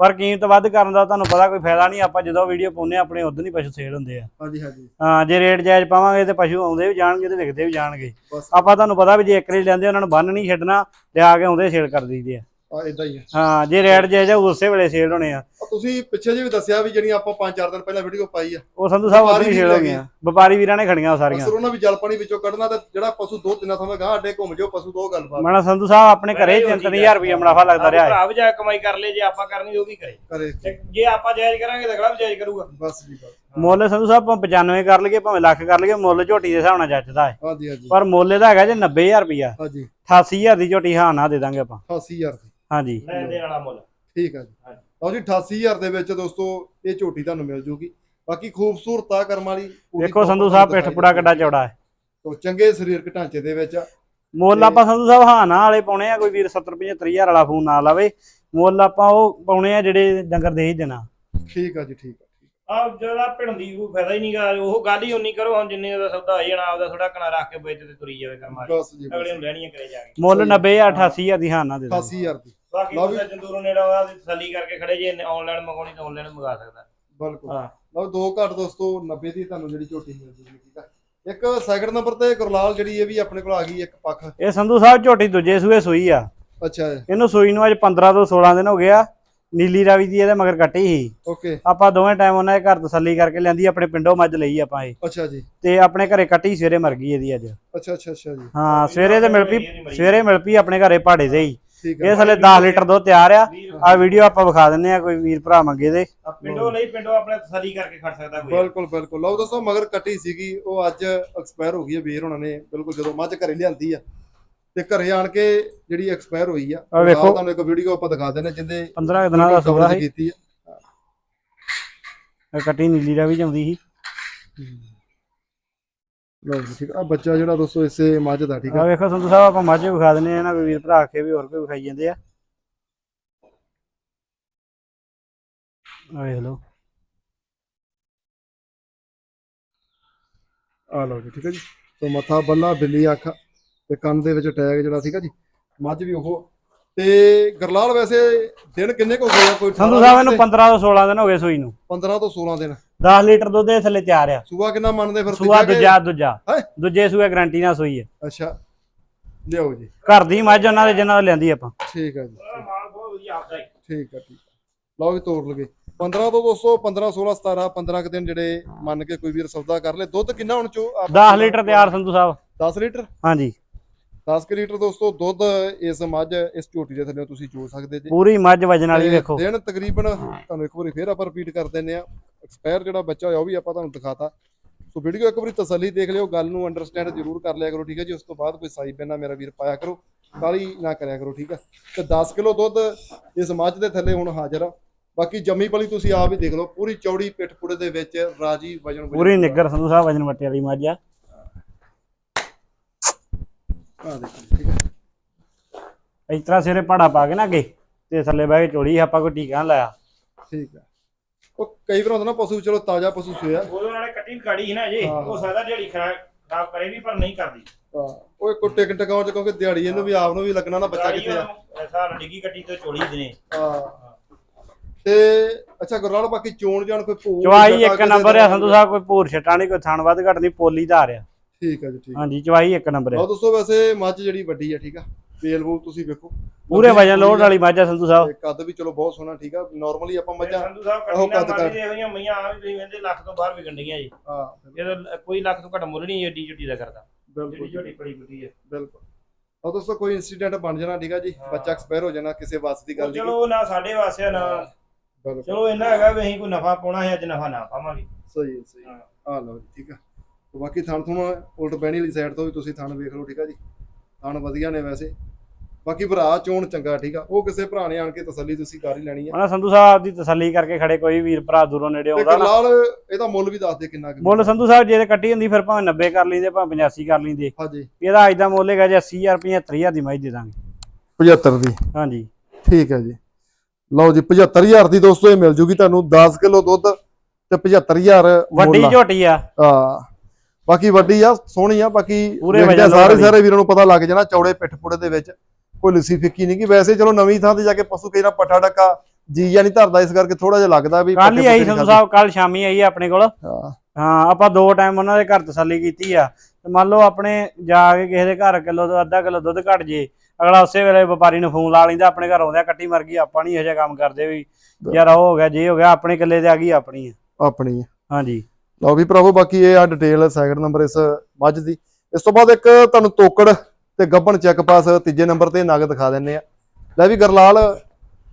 Speaker 2: ਪਰ ਕੀਮਤ ਵੱਧ ਕਰਨ ਦਾ ਤੁਹਾਨੂੰ ਪਤਾ ਕੋਈ ਫਾਇਦਾ ਨਹੀਂ ਆਪਾਂ ਜਦੋਂ ਵੀਡੀਓ ਪਾਉਂਦੇ ਹਾਂ, ਆਪਣੇ ਉਦੋਂ ਹੀ ਪਸ਼ੂ ਸੇਲ ਹੁੰਦੇ ਆ।
Speaker 1: ਹਾਂਜੀ ਹਾਂਜੀ।
Speaker 2: ਹਾਂ ਜੇ ਰੇਟ ਜਾਇਜ਼ ਪਾਵਾਂਗੇ ਤੇ ਪਸ਼ੂ ਆਉਂਦੇ ਵੀ ਜਾਣਗੇ ਤੇ ਵਿਕਦੇ ਵੀ ਜਾਣਗੇ। ਆਪਾਂ ਤੁਹਾਨੂੰ ਪਤਾ ਵੀ ਜੇ ਇੱਕ ਰੀ ਲੈਂਦੇ ਉਹਨਾਂ ਨੂੰ ਬੰਨ ਨਹੀਂ ਛੱਡਣਾ ਤੇ ਆ ਕੇ ਆਉਂਦੇ ਸੇਲ ਕਰ ਦਈਦੇ ਆ।
Speaker 1: ਆ ਇਦਾਂ ਹੀ ਆ।
Speaker 2: ਹਾਂ ਜੇ ਰੇਟ ਜਾਇਜ਼ ਆ ਉਸੇ ਵੇਲੇ ਸੇਲ ਹੋਣੇ ਆ।
Speaker 1: ਤੁਸੀਂ ਪਿੱਛੇ ਜੇ ਵੀ ਦੱਸਿਆ ਵੀ ਜਿਹੜੀਆਂ ਆਪਾਂ 5-4 ਦਿਨ ਪਹਿਲਾਂ ਵੀਡੀਓ ਪਾਈ ਆ।
Speaker 2: ਉਹ ਸੰਧੂ ਸਾਹਿਬ ਉਦੋਂ
Speaker 1: ਵਪਾਰੀ
Speaker 2: ਹੀ ਹੋ ਗਈਆਂ। ਵਪਾਰੀ ਵੀਰਾਂ ਨੇ ਖੜੀਆਂ ਉਹ ਸਾਰੀਆਂ।
Speaker 1: ਅਸਰ ਉਹਨਾਂ ਵੀ ਜਲ ਪਾਣੀ ਵਿੱਚੋਂ ਕੱਢਣਾ ਤੇ ਜਿਹੜਾ ਪਸ਼ੂ ਦੋ ਤਿੰਨਾਂ ਥਾਂ ਗਾਂ ਅੱਡੇ ਘੁੰਮ ਜਾਓ ਪਸ਼ੂ ਦੋ ਗੱਲਬਾਤ।
Speaker 2: ਮੈਂ ਸੰਧੂ ਸਾਹਿਬ ਆਪਣੇ ਘਰੇ 3000 ਰੁਪਏ ਮੁਨਾਫਾ ਲੱਗਦਾ ਰਿਹਾ ਹੈ।
Speaker 3: ਭਰਾ ਵੀ ਜਾ ਕਮਾਈ ਕਰ ਲੇ ਜੇ ਆਪਾਂ ਕਰਨੀ ਉਹ ਵੀ ਕਰੇ। ਜੇ ਆਪਾਂ ਜਾਇਜ਼ ਕਰਾਂਗੇ ਤਾਂ ਅਗਲਾ ਵੀ ਜਾਇਜ਼ ਕਰੂਗਾ।
Speaker 1: ਬਸ ਜੀ ਬਸ।
Speaker 2: ਮੁੱਲ ਸੰਧੂ ਸਾਹਿਬ ਭਾਵੇਂ 95 ਕਰ ਲਈਏ ਭਾਵੇਂ ਲੱਖ ਕਰ ਲਈਏ ਮੁੱਲ ਝੋਟੀ ਦੇ ਹਿਸਾਬ ਨਾਲ ਜੱਜਦਾ ਹੈ।
Speaker 1: ਹਾਂਜੀ ਹਾਂਜੀ।
Speaker 2: ਪਰ ਮੁੱਲ ਇਹਦਾ ਹੈਗਾ ਜੇ 90000 ਰੁਪਿਆ
Speaker 1: ਹਾਂਜੀ।
Speaker 2: 88000 ਦੀ ਝੋਟੀ ਹਾਂ ਨਾ ਦੇ ਦਾਂਗੇ ਆਪਾਂ।
Speaker 1: 88000 ਦੀ।
Speaker 2: ਹਾਂਜੀ।
Speaker 3: ਲੈਣ ਦੇਣ ਵਾਲਾ ਮੁੱਲ।
Speaker 1: ਠੀਕ ਆ ਜੀ।
Speaker 3: ਹਾਂਜੀ।
Speaker 1: ਲਓ ਜੀ 88000 ਦੇ ਵਿੱਚ ਦੋਸਤੋ ਇਹ ਝੋਟੀ ਤੁਹਾਨੂੰ ਮਿਲ ਜੂਗੀ। ਬਾਕੀ ਖੂਬਸੂਰਤ ਆ ਕਰਮ ਵਾਲੀ
Speaker 2: ਵੇਖੋ ਸੰਧੂ ਸਾਹਿਬ ਪਿੱਠ ਪੁੜਾ ਕਿੱਡਾ ਚੌੜਾ ਹੈ।
Speaker 1: ਤੋ ਚੰਗੇ ਸਰੀਰਕ ਢਾਂਚੇ ਦੇ ਵਿੱਚ।
Speaker 2: ਮੁੱਲ ਆਪਾਂ ਸੰਧੂ ਸਾਹਿਬ ਹਾਂ ਨਾ ਵਾਲੇ ਪਾਉਣੇ ਆ ਕੋਈ ਵੀਰ 70 75000 ਵਾਲਾ ਫੋਨ ਨਾ ਲਾਵੇ। ਮੁੱਲ ਆਪਾਂ ਉਹ ਪਾਉਣੇ ਆ ਜਿਹੜੇ ਡੰਗਰ ਦੇ ਹੀ ਦੇਣਾ।
Speaker 1: ਠੀਕ ਆ ਜੀ ਠੀਕ ਆ
Speaker 3: ਆ। ਜਿਹੜਾ ਭਿੜਦੀ ਕੋਈ ਫਾਇਦਾ ਹੀ ਨਹੀਂਗਾ ਉਹ ਗੱਲ ਹੀ ਉਨੀ ਕਰੋ ਹੁਣ ਜਿੰਨੇ ਦਾ ਸੌਦਾ ਹੋ ਜਾਣਾ ਆਪਦਾ ਥੋੜਾ ਕਣਾ ਰੱਖ ਕੇ ਵੇਚ ਤੇ ਤੁਰੀ ਜਾਵੇ ਕਰਮਾ
Speaker 1: ਬਸ ਜੀ
Speaker 3: ਅਗਲੇ। ਨੂੰ ਲੈਣੀਆਂ ਕਰੇ ਜਾ ਕੇ।
Speaker 2: ਮੁੱਲ 90000 88000 ਦੀ ਹਾਂ ਨਾ ਦੇ ਦਾਂਗੇ
Speaker 1: 88000 ਦੀ।
Speaker 3: ਬਾਕੀ
Speaker 1: ਲਓ ਵੀ-
Speaker 3: ਤੁਸੀਂ ਜੰਦੂਰੋਂ ਨੇੜੇ ਆਉਂਦਾ ਤੇ ਤਸੱਲੀ ਕਰਕੇ ਖੜੇ ਜੇ ਆਨਲਾਈਨ ਮੰਗਾਉਣੀ ਤਾਂ ਆਨਲਾਈਨ ਮੰਗਾ ਸਕਦਾ।
Speaker 1: ਬਿਲਕੁਲ।
Speaker 3: ਹਾਂ।
Speaker 1: ਲਓ ਦੋ ਘੱਟ ਦੋਸਤੋ 90 ਦੀ ਤੁਹਾਨੂੰ ਜਿਹੜੀ ਝੋਟੀ ਮਿਲ ਜੂਗੀ ਠੀਕ ਆ। ਇੱਕ ਸੈਕਿੰਡ ਨੰਬਰ ਤੇ ਗੁਰਲਾਲ ਜਿਹੜੀ ਇਹ ਵੀ ਆਪਣੇ ਕੋਲ ਆ ਗਈ ਇੱਕ ਪੱਖ।
Speaker 2: ਇਹ ਸੰਧੂ ਸਾਹਿਬ ਝੋਟੀ ਦੂਜੇ ਸੂਏ ਸੂਈ ਆ।
Speaker 1: ਅੱਛਾ
Speaker 2: ਇਹਨੂੰ ਸੂਈ ਨੂੰ ਅੱਜ 15 ਤੋਂ 16 ਦਿਨ ਹੋ ਗਿਆ ਨੀਲੀ ਰਾਵੀ ਦੀ ਇਹਦੇ ਮਗਰ ਕੱਟੀ ਸੀ।
Speaker 1: ਓਕੇ।
Speaker 2: ਆਪਾਂ ਦੋਵੇਂ ਟਾਈਮ ਉਹਨਾਂ ਦੇ ਘਰ ਤਸੱਲੀ ਕਰਕੇ ਲਿਆਂਦੀ ਆਪਣੇ ਪਿੰਡੋਂ ਮੱਝ ਲਈ ਆਪਾਂ ਇਹ।
Speaker 1: ਅੱਛਾ ਜੀ।
Speaker 2: ਤੇ ਆਪਣੇ ਘਰੇ ਕੱਟੀ ਸਵੇਰੇ ਮਰ ਗਈ ਇਹਦੀ ਅੱਜ।
Speaker 1: ਅੱਛਾ ਅੱਛਾ ਅੱਛਾ ਜੀ।
Speaker 2: ਹਾਂ ਸਵੇਰੇ ਤੇ ਮਿਲ ਪਈ ਸਵੇਰੇ ਮਿਲ ਪਈ ਆਪਣੇ ਘਰੇ ਪਹਾੜੇ ਦੇ ਹੀ। ਇਹ ਥੱਲੇ 10 ਲੀਟਰ ਦੁੱਧ ਤਿਆਰ ਆ। ਆ ਵੀਡੀਓ ਆਪਾਂ ਵਿਖਾ ਦਿੰਨੇ ਆ ਕੋਈ ਵੀਰ ਭਰਾ ਮੰਗੇ ਦੇ
Speaker 3: ਪਿੰਡੋਂ ਨਹੀਂ ਪਿੰਡੋਂ ਆਪਣੇ ਤਸੱਲੀ ਕਰਕੇ ਖੜ ਸਕਦਾ ਕੋਈ।
Speaker 1: ਬਿਲਕੁਲ ਬਿਲਕੁਲ। ਲਓ ਦੋਸਤੋ ਮਗਰ ਕੱਟੀ ਸੀਗੀ ਉਹ ਅੱਜ ਐਕਸਪਾਇਰ ਹੋ ਗਈ ਹੈ ਵੀਰ ਹੁਣਾਂ ਨੇ। ਬਿਲਕੁਲ ਜਦੋਂ ਮੱਝ ਘਰੇ ਲਿਆਂਦੀ ਆ ਤੇ ਘਰੇ ਆਣ ਕੇ ਜਿਹੜੀ ਐਕਸਪਾਇਰ ਹੋਈ ਆ
Speaker 2: ਆਹ ਵੇਖੋ।
Speaker 1: ਤੁਹਾਨੂੰ ਇੱਕ ਵੀਡੀਓ ਆਪਾਂ ਦਿਖਾ ਦਿੰਦੇ ਜਿੰਦੇ
Speaker 2: 15 ਦਿਨਾਂ ਦਾ ਸੂਆ
Speaker 1: coverage
Speaker 2: ਸੀ।
Speaker 1: ਕੀਤੀ ਆ।
Speaker 2: ਇਹ ਕੱਟੀ ਨੀਲੀ ਰਾਵੀ ਚ ਆਉਂਦੀ ਸੀ।
Speaker 1: ਲਓ ਜੀ ਠੀਕ ਆ। ਆਹ ਬੱਚਾ ਜਿਹੜਾ ਦੋਸਤੋ ਇਸੇ ਮੱਝ ਦਾ ਠੀਕ
Speaker 2: ਆ।
Speaker 1: ਆ
Speaker 2: ਵੇਖੋ ਸੰਧੂ ਸਾਹਿਬ ਆਪਾਂ ਮੱਝ ਵੀ ਵਿਖਾ ਦਿੰਨੇ ਆ ਨਾ ਕੋਈ ਵੀਰ ਭਰਾ ਆਖੇ ਵੀ ਹੋਰ ਕੋਈ ਵਿਖਾਈ ਜਾਂਦੇ ਆ। ਆ ਵੇਖ ਲਓ।
Speaker 1: ਆ ਲਓ ਜੀ ਠੀਕ ਹੈ ਜੀ। ਸੋ ਮੱਥਾ ਬੱਲਾ ਬਿੱਲੀ ਅੱਖ ਤੇ ਕੰਨ ਦੇ ਵਿੱਚ ਟੈਗ ਜਿਹੜਾ ਠੀਕ ਆ ਜੀ। ਮੱਝ ਵੀ ਉਹ। ਤੇ ਗਰਲਾਲ ਵੈਸੇ ਦਿਨ ਕਿੰਨੇ ਕੁ ਹੋ ਗਏ ਆ ਕੋਈ
Speaker 2: ਸੰਧੂ
Speaker 1: 18
Speaker 2: ਸਾਹਿਬ ਇਹਨੂੰ
Speaker 1: ਤੇ
Speaker 2: 15 ਤੋਂ 16 ਦਿਨ ਹੋ ਗਏ ਸੂਈ ਨੂੰ।
Speaker 1: 15 ਤੋਂ 16 ਦਿਨ।
Speaker 2: 10 ਲੀਟਰ ਦੁੱਧ ਇਹ ਥੱਲੇ ਤਿਆਰ ਆ।
Speaker 1: ਸੂਆ ਕਿੰਨਾ ਮੰਨਦੇ ਫਿਰ
Speaker 2: ਸੂਆ ਦੂਜਾ ਦੂਜਾ।
Speaker 1: ਹੈਂ?
Speaker 2: ਦੂਜੇ ਸੂਏ ਗਾਰੰਟੀ ਨਾਲ ਸੂਈ ਹੈ
Speaker 1: ਅੱਛਾ। ਲਿਆਓ ਜੀ।
Speaker 2: ਘਰ ਦੀ ਮੱਝ ਉਹਨਾਂ ਦੇ ਜਿਨ੍ਹਾਂ ਦਾ ਲਿਆਂਦੀ ਆਪਾਂ।
Speaker 1: ਠੀਕ ਆ ਜੀ।
Speaker 3: ਆਪਦਾ ਹੀ
Speaker 1: ਠੀਕ ਠੀਕ ਲਓ ਵੀ ਤੋੜ ਲਗੇ 15 ਤੋਂ ਦੋਸਤੋ 15 16 17 15 ਕੁ ਦਿਨ ਜਿਹੜੇ ਮੰਨ ਕੇ ਕੋਈ ਵੀਰ ਸੌਦਾ ਕਰ ਲੇ। ਦੁੱਧ ਕਿੰਨਾ ਹੁਣ ਚੋ
Speaker 2: 10 ਲੀਟਰ ਤਿਆਰ ਸੰਧੂ ਸਾਹਿਬ।
Speaker 1: 10 ਲੀਟਰ?
Speaker 2: ਹਾਂਜੀ।
Speaker 1: 10 ਕੁ ਲੀਟਰ ਦੋਸਤੋ ਦੁੱਧ ਇਸ ਮੱਝ ਇਸ ਝੋਟੀ ਦੇ ਥੱਲੇ ਤੁਸੀਂ ਚੋ ਸਕਦੇ ਜੀ।
Speaker 2: ਪੂਰੀ ਮੱਝ ਵਜਣ ਵਾਲੀ
Speaker 1: ਤੇ
Speaker 2: ਵੇਖੋ।
Speaker 1: ਦਿਨ ਤਕਰੀਬਨ ਤੁਹਾਨੂੰ ਇੱਕ ਵਾਰੀ ਫੇਰ ਆਪਾਂ ਰਿਪੀਟ ਕਰ ਦਿੰਨੇ ਆ ਐਕਸਪਾਇਰ ਜਿਹੜਾ ਬੱਚਾ ਹੋਇਆ ਉਹ ਵੀ ਆਪਾਂ ਤੁਹਾਨੂੰ ਦਿਖਾਤਾ। ਸੋ ਵੀਡੀਓ ਇੱਕ ਵਾਰੀ ਤਸੱਲੀ ਦੇਖ ਲਿਓ ਗੱਲ ਨੂੰ ਅੰਡਰਸਟੈਂਡ ਜ਼ਰੂਰ ਕਰ ਲਿਆ ਕਰੋ ਠੀਕ ਹੈ ਜੀ? ਉਸ ਤੋਂ ਬਾਅਦ ਕੋਈ ਸਾਈ ਪੈਨਾ ਮੇਰਾ ਵੀਰ ਪਾਇਆ ਕਰੋ ਕਾਲੀ ਨਾ ਕਰਿਆ ਕਰੋ ਠੀਕ ਹੈ? ਤੇ 10 ਕਿਲੋ ਦੁੱਧ ਇਸ ਮੱਝ ਦੇ ਥੱਲੇ ਹੁਣ ਹਾਜ਼ਰ ਆ। ਬਾਕੀ ਜੰਮੀ ਪਲੀ ਤੁਸੀਂ ਆਪ ਹੀ ਦੇਖ ਲਓ ਪੂਰੀ ਚੌੜੀ ਪਿੱਠ ਪੁੜੇ ਦੇ ਵਿੱਚ ਰਾਜੀ ਵਜਨ
Speaker 2: ਪੂਰੀ ਨਿੱਗਰ ਸੰਧੂ ਸਾਹਿਬ ਵਜਨ ਵੱਟੇ ਵਾਲੀ ਮੱਝ ਆ।
Speaker 1: ਆ ਦੇਖੋ ਠੀਕ ਹੈ?
Speaker 2: ਇਸ ਤਰ੍ਹਾਂ ਸਿਰੇ ਪਹਾੜਾ ਪਾ ਕੇ ਨਾ ਅੱਗੇ ਤੇ ਥੱਲੇ ਬਹਿ ਕੇ ਚੋੜੀ ਆਪਾਂ ਕੋਈ ਟੀਕਾ ਲਾਇਆ।
Speaker 1: ਠੀਕ ਹੈ। ਉਹ ਕਈ ਵਾਰ ਹੁੰਦਾ ਨਾ ਪਸ਼ੂ ਚਲੋ ਤਾਜ਼ਾ ਪਸ਼ੂ ਸੋਇਆ
Speaker 3: ਉਹਦੇ ਨਾਲੇ ਕੱਟੀ ਵੀ ਗਾੜੀ ਸੀ ਨਾ ਜੀ
Speaker 1: ਹਾਂ।
Speaker 3: ਉਹ ਸਾਦਾ ਜਿਹੜੀ ਖਰਾਬ ਕਰੇ ਵੀ ਪਰ ਨਹੀਂ ਕਰਦੀ।
Speaker 1: ਹਾਂ ਉਹ ਇੱਕ ਟਿਕ ਟਕਾਉਂ ਚ ਕਿਉਂਕਿ ਦਿਹਾੜੀ ਇਹਨੂੰ ਵੀ ਆਪ ਨੂੰ ਵੀ ਲੱਗਣਾ ਨਾ ਬੱਚਾ ਕਿੱਥੇ ਆ।
Speaker 3: ਐਸਾ ਡਿੱਗੀ ਕੱਟੀ ਤੇ ਚੋਲੀ ਦਿਨੇ।
Speaker 1: ਹਾਂ। ਤੇ ਅੱਛਾ ਗੁਰਲਾਲ ਬਾਕੀ ਚੋਣ ਜਾਣ ਕੋਈ ਭੂਰ
Speaker 2: ਚਵਾਈ ਇੱਕ
Speaker 1: ਕਿਸੇ
Speaker 2: ਨੰਬਰ ਆ ਸੰਧੂ ਸਾਹਿਬ ਕੋਈ ਭੂਰ ਛਟਾ ਨਹੀਂ ਕੋਈ ਥਣ ਵੱਧ ਘੱਟ ਨਹੀਂ ਪੋਲੀ ਧਾਰ ਆ।
Speaker 1: ਠੀਕ ਹੈ ਜੀ ਠੀਕ
Speaker 2: ਹਾਂਜੀ ਚਵਾਈ ਇੱਕ ਨੰਬਰ
Speaker 1: ਲਓ
Speaker 2: ਆ
Speaker 1: ਦੋਸਤੋ ਵੈਸੇ ਮੱਝ ਜਿਹੜੀ ਵੱਡੀ ਆ ਠੀਕ ਆ। ਵੇਲ ਵੂਲ ਤੁਸੀਂ ਵੇਖੋ।
Speaker 2: ਪੂਰੇ ਵਜਨ ਲੋਡ ਵਾਲੀ ਮੱਝ ਸੰਧੂ ਸਾਹਿਬ।
Speaker 1: ਤੇ ਕੱਦ ਵੀ ਚਲੋ ਬਹੁਤ ਸੋਹਣਾ ਠੀਕ ਆ। ਨਾਰਮਲੀ ਆਪਾਂ ਮੱਝਾਂ
Speaker 3: ਸੰਧੂ ਸਾਹਿਬ
Speaker 1: ਆਹੋ
Speaker 3: ਕੱਟੀ ਨਾ
Speaker 1: ਕੱਦ
Speaker 3: ਮਾਰੀ ਦੇ ਹੋਈਆਂ ਮਈਆਂ ਆ ਵੀ ਤੁਸੀਂ ਕਹਿੰਦੇ ਲੱਖ ਤੋਂ ਬਾਹਰ ਵਿਕਣ ਡੀਆਂ ਜੀ।
Speaker 1: ਹਾਂ
Speaker 3: ਇਹਦਾ ਕੋਈ ਲੱਖ ਤੋਂ ਘੱਟ ਮੁੱਲ ਨਹੀਂ ਏਡੀ ਝੁੱਟੀ ਦਾ ਕਰਦਾ। ਜਿਹੜੀ
Speaker 1: ਬਿਲਕੁਲ
Speaker 3: ਝੋਟੀ ਬੜੀ ਬੁੱਢੀ ਹੈ
Speaker 1: ਬਿਲਕੁਲ। ਲਓ ਦੋਸਤੋ ਕੋਈ ਇਨਸੀਡੈਂਟ ਬਣ ਜਾਣਾ ਠੀਕ ਆ ਜੀ। ਬੱਚਾ ਐਕਸਪਾਇਰ ਹੋ ਜਾਣਾ ਕਿਸੇ ਵਾਸ ਦੀ ਗੱਲ
Speaker 3: ਉਹ
Speaker 1: ਨਹੀਂ
Speaker 3: ਚਲੋ ਨਾ ਸਾਡੇ ਵਾਸਤੇ ਆ, ਨਾ ਚਲੋ ਇੰਨਾ ਹੈਗਾ ਵੀ ਅਸੀਂ ਕੋਈ ਨਫਾ ਪਾਉਣਾ ਹੈ ਅੱਜ ਨਫਾ ਨਾ ਪਾਵਾਂਗੇ।
Speaker 1: ਸਹੀ ਹੈ ਸਹੀ ਹੈ। ਆ ਲਓ ਜੀ ਠੀਕ ਆ। ਤੇ ਬਾਕੀ ਥਣ ਥਣ ਉਲਟ ਬਹਿਣੀ ਵਾਲੀ ਸਾਈਡ ਤੋਂ ਵੀ ਤੁਸੀਂ ਥਣ ਵੇਖ ਲਓ ਠੀਕ ਆ ਜੀ। ਥਣ ਵਧੀਆ ਨੇ ਵੈਸੇ। ਬਾਕੀ ਭਰਾ ਚੋਣ ਚੰਗਾ ਠੀਕ ਆ? ਉਹ ਕਿਸੇ ਭਰਾ ਨੇ ਆਣ ਕੇ ਤਸੱਲੀ ਤੁਸੀਂ ਕਰ ਹੀ ਲੈਣੀ ਆ।
Speaker 2: ਉਹਨਾਂ ਸੰਧੂ ਸਾਹਿਬ ਦੀ ਤਸੱਲੀ ਕਰਕੇ ਖੜੇ ਕੋਈ ਵੀਰ ਭਰਾ ਦੂਰੋਂ ਨੇੜੇ
Speaker 1: ਤੇ
Speaker 2: ਆਉਂਦਾ ਨਾ।
Speaker 1: ਗਰਲਾਲ ਇਹਦਾ ਮੁੱਲ ਵੀ ਦੱਸ ਦੇ ਕਿੰਨਾ ਕੁ
Speaker 2: ਮੁੱਲ ਸੰਧੂ ਸਾਹਿਬ ਜੇ ਤੇ ਕੱਟੀ ਹੁੰਦੀ ਫਿਰ ਭਾਵੇਂ 90 ਕਰ ਲੈਂਦੇ ਭਾਵੇਂ 85 ਕਰ ਲੈਂਦੇ
Speaker 1: ਹਾਂਜੀ।
Speaker 2: ਇਹਦਾ ਅੱਜ ਦਾ ਮੁੱਲ ਹੈਗਾ ਜੀ 80000 75000 ਦੀ ਮੱਝ ਦੇ ਦਾਂਗੇ।
Speaker 1: 75 ਦੀ।
Speaker 2: ਹਾਂਜੀ।
Speaker 1: ਠੀਕ ਹੈ ਜੀ। ਲਓ ਜੀ 75000 ਦੀ ਦੋਸਤੋ ਇਹ ਮਿਲ ਜੂਗੀ ਤੁਹਾਨੂੰ 10 ਕਿਲੋ ਦੁੱਧ ਤੇ 75000
Speaker 2: ਵੱਡੀ
Speaker 1: ਮੁੱਲ ਆ।
Speaker 2: ਝੋਟੀ ਆ।
Speaker 1: ਹਾਂ। ਬਾਕੀ ਵੱਡੀ ਆ ਸੋਹਣੀ ਆ ਬਾਕੀ
Speaker 2: ਪੂਰੇ
Speaker 1: ਸਾਰੇ। ਸਾਰੇ ਵੀਰਾਂ ਨੂੰ ਪਤਾ ਲੱਗ ਜਾਣਾ ਚੌੜੇ ਪਿੱਠ ਪੁੜੇ ਦੇ ਵਿੱਚ। ਕੋਈ ਲੁੱਸੀ ਫਿੱਕੀ ਨਹੀਂ ਕਿ ਵੈਸੇ ਚਲੋ ਨਵੀਂ ਥਾਂ ਤੇ ਜਾ ਕੇ ਪਸ਼ੂ ਕਈ ਨਾ ਪੱਠਾ ਡੱਕਾ ਜੀ ਜਾਂ ਨਹੀਂ ਧਰਦਾ ਇਸ ਕਰਕੇ ਥੋੜਾ ਜਿਹਾ ਲੱਗਦਾ ਵੀ
Speaker 2: ਕੱਲ ਹੀ ਆਈ ਸੰਧੂ ਸਾਹਿਬ ਕੱਲ ਸ਼ਾਮੀ ਆਈ ਆਪਣੇ ਕੋਲ।
Speaker 1: ਹਾਂ।
Speaker 2: ਹਾਂ ਆਪਾਂ ਦੋ ਟਾਈਮ ਉਹਨਾਂ ਦੇ ਘਰ ਤਸੱਲੀ ਕੀਤੀ ਆ। ਤੇ ਮੰਨ ਲਓ ਆਪਣੇ ਜਾ ਕੇ ਕਿਸੇ ਦੇ ਘਰ ਕਿਲੋ ਤੋਂ ਅੱਧਾ ਕਿਲੋ ਦੁੱਧ ਘਟ ਜੇ ਅਗਲਾ ਉਸੇ ਵੇਲੇ ਵਪਾਰੀ ਨੂੰ ਫੋਨ ਲਾ ਲੈਂਦਾ ਆਪਣੇ ਘਰ ਆਉਂਦਿਆਂ ਕੱਟੀ ਮਰ ਗਈ ਆਪਾਂ ਨਹੀਂ ਇਹੋ ਜਿਹਾ ਕੰਮ ਕਰਦੇ ਵੀ ਯਾਰ ਉਹ ਹੋ ਗਿਆ ਜੇ ਹੋ ਗਿਆ ਆਪਣੇ ਕਿੱਲੇ ਤੇ ਆ ਗਈ ਆਪਣੀ ਆ।
Speaker 1: ਆਪਣੀ।
Speaker 2: ਹਾਂਜੀ।
Speaker 1: ਲਓ ਵੀ ਭਰਾਵੋ ਬਾਕੀ ਇਹ ਆ ਡਿਟੇਲ ਸੈਕਿੰਡ ਨੰਬਰ ਇਸ ਮੱਝ ਦੀ। ਇਸ ਤੋਂ ਬਾਅਦ ਇੱਕ ਤੁਹਾਨੂੰ ਤੋਕੜ ਤੇ ਗੱਬਣ ਚੈੱਕ ਪਾਸ ਤੀਜੇ ਨੰਬਰ ਤੇ ਨਗ ਦਿਖਾ ਦਿੰਨੇ ਆ। ਲੈ ਵੀ ਗਰਲਾਲ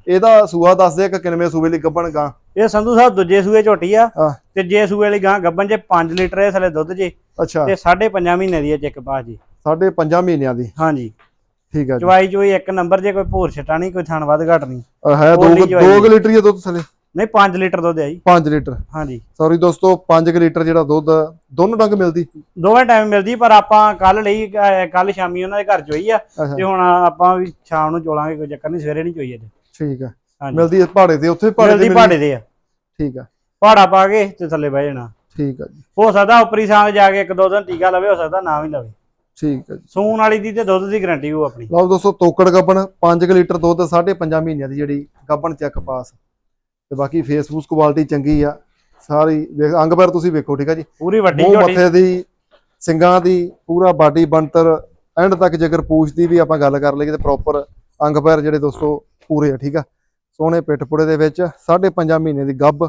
Speaker 1: ਇਹਦਾ ਸੂਆ ਦੱਸ ਦੇ ਕਿ ਕਿੰਨਵੇਂ ਸੂਬੇ ਲਈ ਗੱਬਣ ਗਾਂ?
Speaker 2: ਇਹ ਸੰਧੂ ਸਾਹਿਬ ਦੂਜੇ ਸੂਏ ਝੋਟੀ ਆ। ਤੇ ਜੇ ਸੂਏ ਵਾਲੀ ਗਾਂ ਗੱਬਨ ਜੇ 5 ਲੀਟਰ ਇਹ ਥਲੇ ਦੁੱਧ ਜੇ
Speaker 1: ਅੱਛਾ।
Speaker 2: ਤੇ 5.5 ਮਹੀਨੇ ਦੀ ਹੈ ਚੈੱਕ ਪਾਸ ਜੀ।
Speaker 1: ਸਾਢੇ ਪੰਜਾਂ ਮਹੀਨਿਆਂ ਦੀ।
Speaker 2: ਹਾਂਜੀ।
Speaker 1: ਠੀਕ ਹੈ ਜੀ।
Speaker 2: ਚਵਾਈ ਚੋਈ ਇੱਕ ਨੰਬਰ ਜੇ ਕੋਈ ਭੋਰ ਛਟਾ ਨਹੀਂ ਕੋਈ ਥਣ ਵੱਧ ਘਟ ਨਹੀਂ
Speaker 1: ਹੈ
Speaker 2: ਬੋਲੀ
Speaker 1: 2
Speaker 2: ਜਵਾਈ
Speaker 1: 2 ਲੀਟਰ ਹੀ ਦੁੱਧ ਥਲੇ।
Speaker 2: ਨਹੀਂ 5 ਲੀਟਰ ਦੁੱਧ ਹੈ ਜੀ।
Speaker 1: 5 ਲੀਟਰ।
Speaker 2: ਹਾਂਜੀ।
Speaker 1: ਸੌਰੀ ਦੋਸਤੋ 5 ਲੀਟਰ ਜਿਹੜਾ ਦੁੱਧ ਦੋਨੋਂ ਡੰਗ ਮਿਲਦੀ?
Speaker 2: ਦੋਵੇਂ ਟਾਈਮ ਮਿਲਦੀ ਪਰ ਆਪਾਂ ਕੱਲ ਲਈ ਕੱਲ ਸ਼ਾਮੀ ਉਹਨਾਂ ਦੇ ਘਰ ਚੋਈ ਆ। ਤੇ ਹੁਣ ਆਪਾਂ ਵੀ ਸ਼ਾਮ ਨੂੰ ਚੋਲਾਂਗੇ ਕੋਈ ਚੱਕਰ ਨਹੀਂ ਸਵੇਰੇ ਨਹੀਂ ਚੋਈ ਅੱਜ।
Speaker 1: ਠੀਕ
Speaker 2: ਹਾਂਜੀ।
Speaker 1: ਮਿਲਦੀ ਹੈ ਪਹਾੜੇ ਤੇ ਉੱਥੇ ਪਹਾੜੇ
Speaker 2: ਮਿਲਦੀ
Speaker 1: ਤੇ
Speaker 2: ਪਹਾੜੇ ਦੇ ਆ?
Speaker 1: ਠੀਕ ਹੈ
Speaker 2: ਪਹਾੜਾ ਪਾ ਕੇ ਤੇ ਥੱਲੇ ਬਹਿ ਜਾਣਾ।
Speaker 1: ਠੀਕ ਹੈ ਜੀ।
Speaker 2: ਹੋ ਸਕਦਾ ਉਪਰੀ ਸਾਂਗ ਜਾ ਕੇ ਇੱਕ ਦੋ ਦਿਨ ਟੀਕਾ ਲਵੇ ਹੋ ਸਕਦਾ ਨਾ ਵੀ ਲਵੇ।
Speaker 1: ਠੀਕ ਹੈ
Speaker 2: ਸੂਣ ਵਾਲੀ ਦੀ ਤੇ ਦੁੱਧ ਦੀ ਗਾਰੰਟੀ ਹੋ ਆਪਣੀ।
Speaker 1: ਲਓ ਦੋਸਤੋ ਤੋਕੜ ਗੱਬਣ 5 ਲੀਟਰ ਦੁੱਧ 5.5 ਮਹੀਨਿਆਂ ਦੀ ਜਿਹੜੀ ਗੱਬਣ ਚੈੱਕ ਪਾਸ ਤੇ ਬਾਕੀ ਫੇਸਬੁੱਕ ਕੁਆਲਿਟੀ ਚੰਗੀ ਆ। ਸਾਰੀ ਵੇਖ ਅੰਗ ਪੈਰ ਤੁਸੀਂ ਵੇਖੋ ਠੀਕ ਹੈ ਜੀ?
Speaker 2: ਪੂਰੀ ਵੱਡੀ ਝੋਟੀ।
Speaker 1: ਮੱਥੇ ਦੀ ਸਿੰਗਾਂ ਦੀ ਪੂਰਾ ਬਾਡੀ ਬਣਤਰ ਐਂਡ ਤੱਕ ਜੇਕਰ ਪੂਛ ਦੀ ਵੀ ਆਪਾਂ ਗੱਲ ਕਰ ਲਈਏ ਤੇ ਪ੍ਰੋਪਰ ਅੰਗ ਪੈਰ ਜਿਹੜੇ ਦੋਸਤੋ ਪੂਰੇ ਆ ਠੀਕ ਆ? ਸੋਹਣੇ ਪਿੱਠ ਪੁੜੇ ਦੇ ਵਿੱਚ 5.5 ਮਹੀਨੇ ਦੀ ਗੱਬ